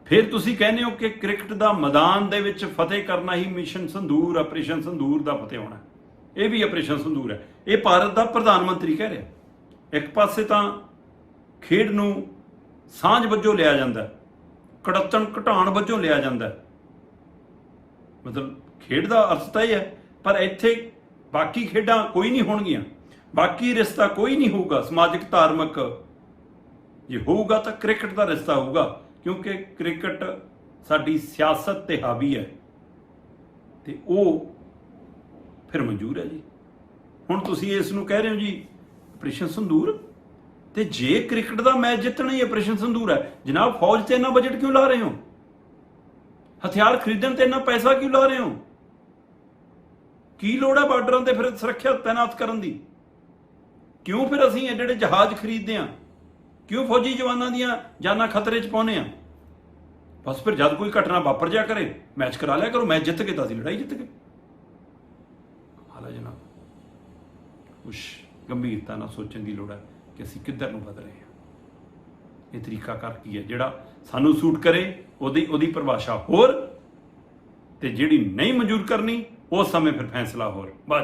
ਫਿਰ ਤੁਸੀਂ ਕਹਿੰਦੇ ਹੋ ਕਿ ਕ੍ਰਿਕਟ ਦਾ ਮੈਦਾਨ ਦੇ ਵਿੱਚ ਫਤਿਹ ਕਰਨਾ ਹੀ ਮਿਸ਼ਨ ਸੰਧੂਰ ਆਪਰੇਸ਼ਨ ਸੰਧੂਰ ਦਾ ਫਤਿਹ ਹੋਣਾ ਇਹ ਵੀ ਆਪਰੇਸ਼ਨ ਸੰਧੂਰ ਹੈ। ਇਹ ਭਾਰਤ ਦਾ ਪ੍ਰਧਾਨ ਮੰਤਰੀ ਕਹਿ ਰਿਹਾ ਇੱਕ ਪਾਸੇ ਤਾਂ ਖੇਡ ਨੂੰ ਸਾਂਝ ਵਜੋਂ ਲਿਆ ਜਾਂਦਾ ਹੈ, ਘਟਾਉਣ ਵਜੋਂ ਲਿਆ ਜਾਂਦਾ ਮਤਲਬ ਖੇਡ ਦਾ ਅਰਥ ਤਾਂ ਇਹ ਹੈ, ਪਰ ਇੱਥੇ ਬਾਕੀ ਖੇਡਾਂ ਕੋਈ ਨਹੀਂ ਹੋਣਗੀਆਂ। ਬਾਕੀ ਰਿਸ਼ਤਾ ਕੋਈ ਨਹੀਂ ਹੋਊਗਾ, ਸਮਾਜਿਕ, ਧਾਰਮਿਕ। ਜੇ ਹੋਊਗਾ ਤਾਂ ਕ੍ਰਿਕਟ ਦਾ ਰਿਸ਼ਤਾ ਹੋਊਗਾ, ਕਿਉਂਕਿ ਕ੍ਰਿਕਟ ਸਾਡੀ ਸਿਆਸਤ ਤੇ ਹਾਵੀ ਹੈ। ਤੇ ਉਹ ਫਿਰ ਮਨਜ਼ੂਰ ਹੈ ਜੀ। ਹੁਣ ਤੁਸੀਂ ਇਸ ਨੂੰ ਕਹਿ ਰਹੇ ਹੋ ਜੀ, ਆਪਰੇਸ਼ਨ ਸੰਦੂਰ ਤੇ ਜੇ ਕ੍ਰਿਕਟ ਦਾ ਮੈਚ ਜਿੱਤਣਾ ਹੀ ਆਪਰੇਸ਼ਨ ਸੰਦੂਰ ਹੈ, ਜਨਾਬ ਫੌਜ ਤੇ ਇੰਨਾ ਬਜਟ ਕਿਉਂ ਲਾ ਰਹੇ ਹੋ? ਹਥਿਆਰ ਖਰੀਦਣ ਤੇ ਇੰਨਾ ਪੈਸਾ ਕਿਉਂ ਲਾ ਰਹੇ ਹੋ? ਕੀ ਲੋੜ ਹੈ ਬਾਰਡਰਾਂ ਤੇ ਫਿਰ ਸੁਰੱਖਿਆ ਤਾਇਨਾਤ ਕਰਨ ਦੀ? ਕਿਉਂ ਫਿਰ ਅਸੀਂ ਐਡੇ ਐਡੇ ਜਹਾਜ਼ ਖਰੀਦਦੇ ਆ ਕਿਉਂ ਫੌਜੀ ਜਵਾਨਾਂ ਦੀਆਂ ਜਾਨਾਂ ਖਤਰੇ 'ਚ ਪਾਉਨੇ ਆ ਬਸ ਫਿਰ ਜਦ ਕੋਈ ਘਟਨਾ ਵਾਪਰ ਜਾ ਕਰੇ, ਮੈਚ ਕਰਾ ਲਿਆ ਕਰੋ ਮੈਂ ਜਿੱਤ ਕੇ ਤਾਂ ਅਸੀਂ ਲੜਾਈ ਜਿੱਤ ਗਏ ਹਾਲਾ ਜਨਾਬ, ਕੁਛ ਗੰਭੀਰਤਾ ਨਾਲ ਸੋਚਣ ਦੀ ਲੋੜ ਹੈ ਕਿ ਅਸੀਂ ਕਿੱਧਰ ਨੂੰ ਵਧ ਰਹੇ ਹਾਂ। ਇਹ ਤਰੀਕਾ ਕਰ ਕੀ ਹੈ? ਜਿਹੜਾ ਸਾਨੂੰ ਸੂਟ ਕਰੇ, ਉਹਦੀ ਉਹਦੀ ਪਰਿਭਾਸ਼ਾ ਹੋਰ, ਤੇ ਜਿਹੜੀ ਨਹੀਂ ਮਨਜ਼ੂਰ ਕਰਨੀ, ਉਸ ਸਮੇਂ ਫਿਰ ਫੈਸਲਾ ਹੋਰ। ਬਾ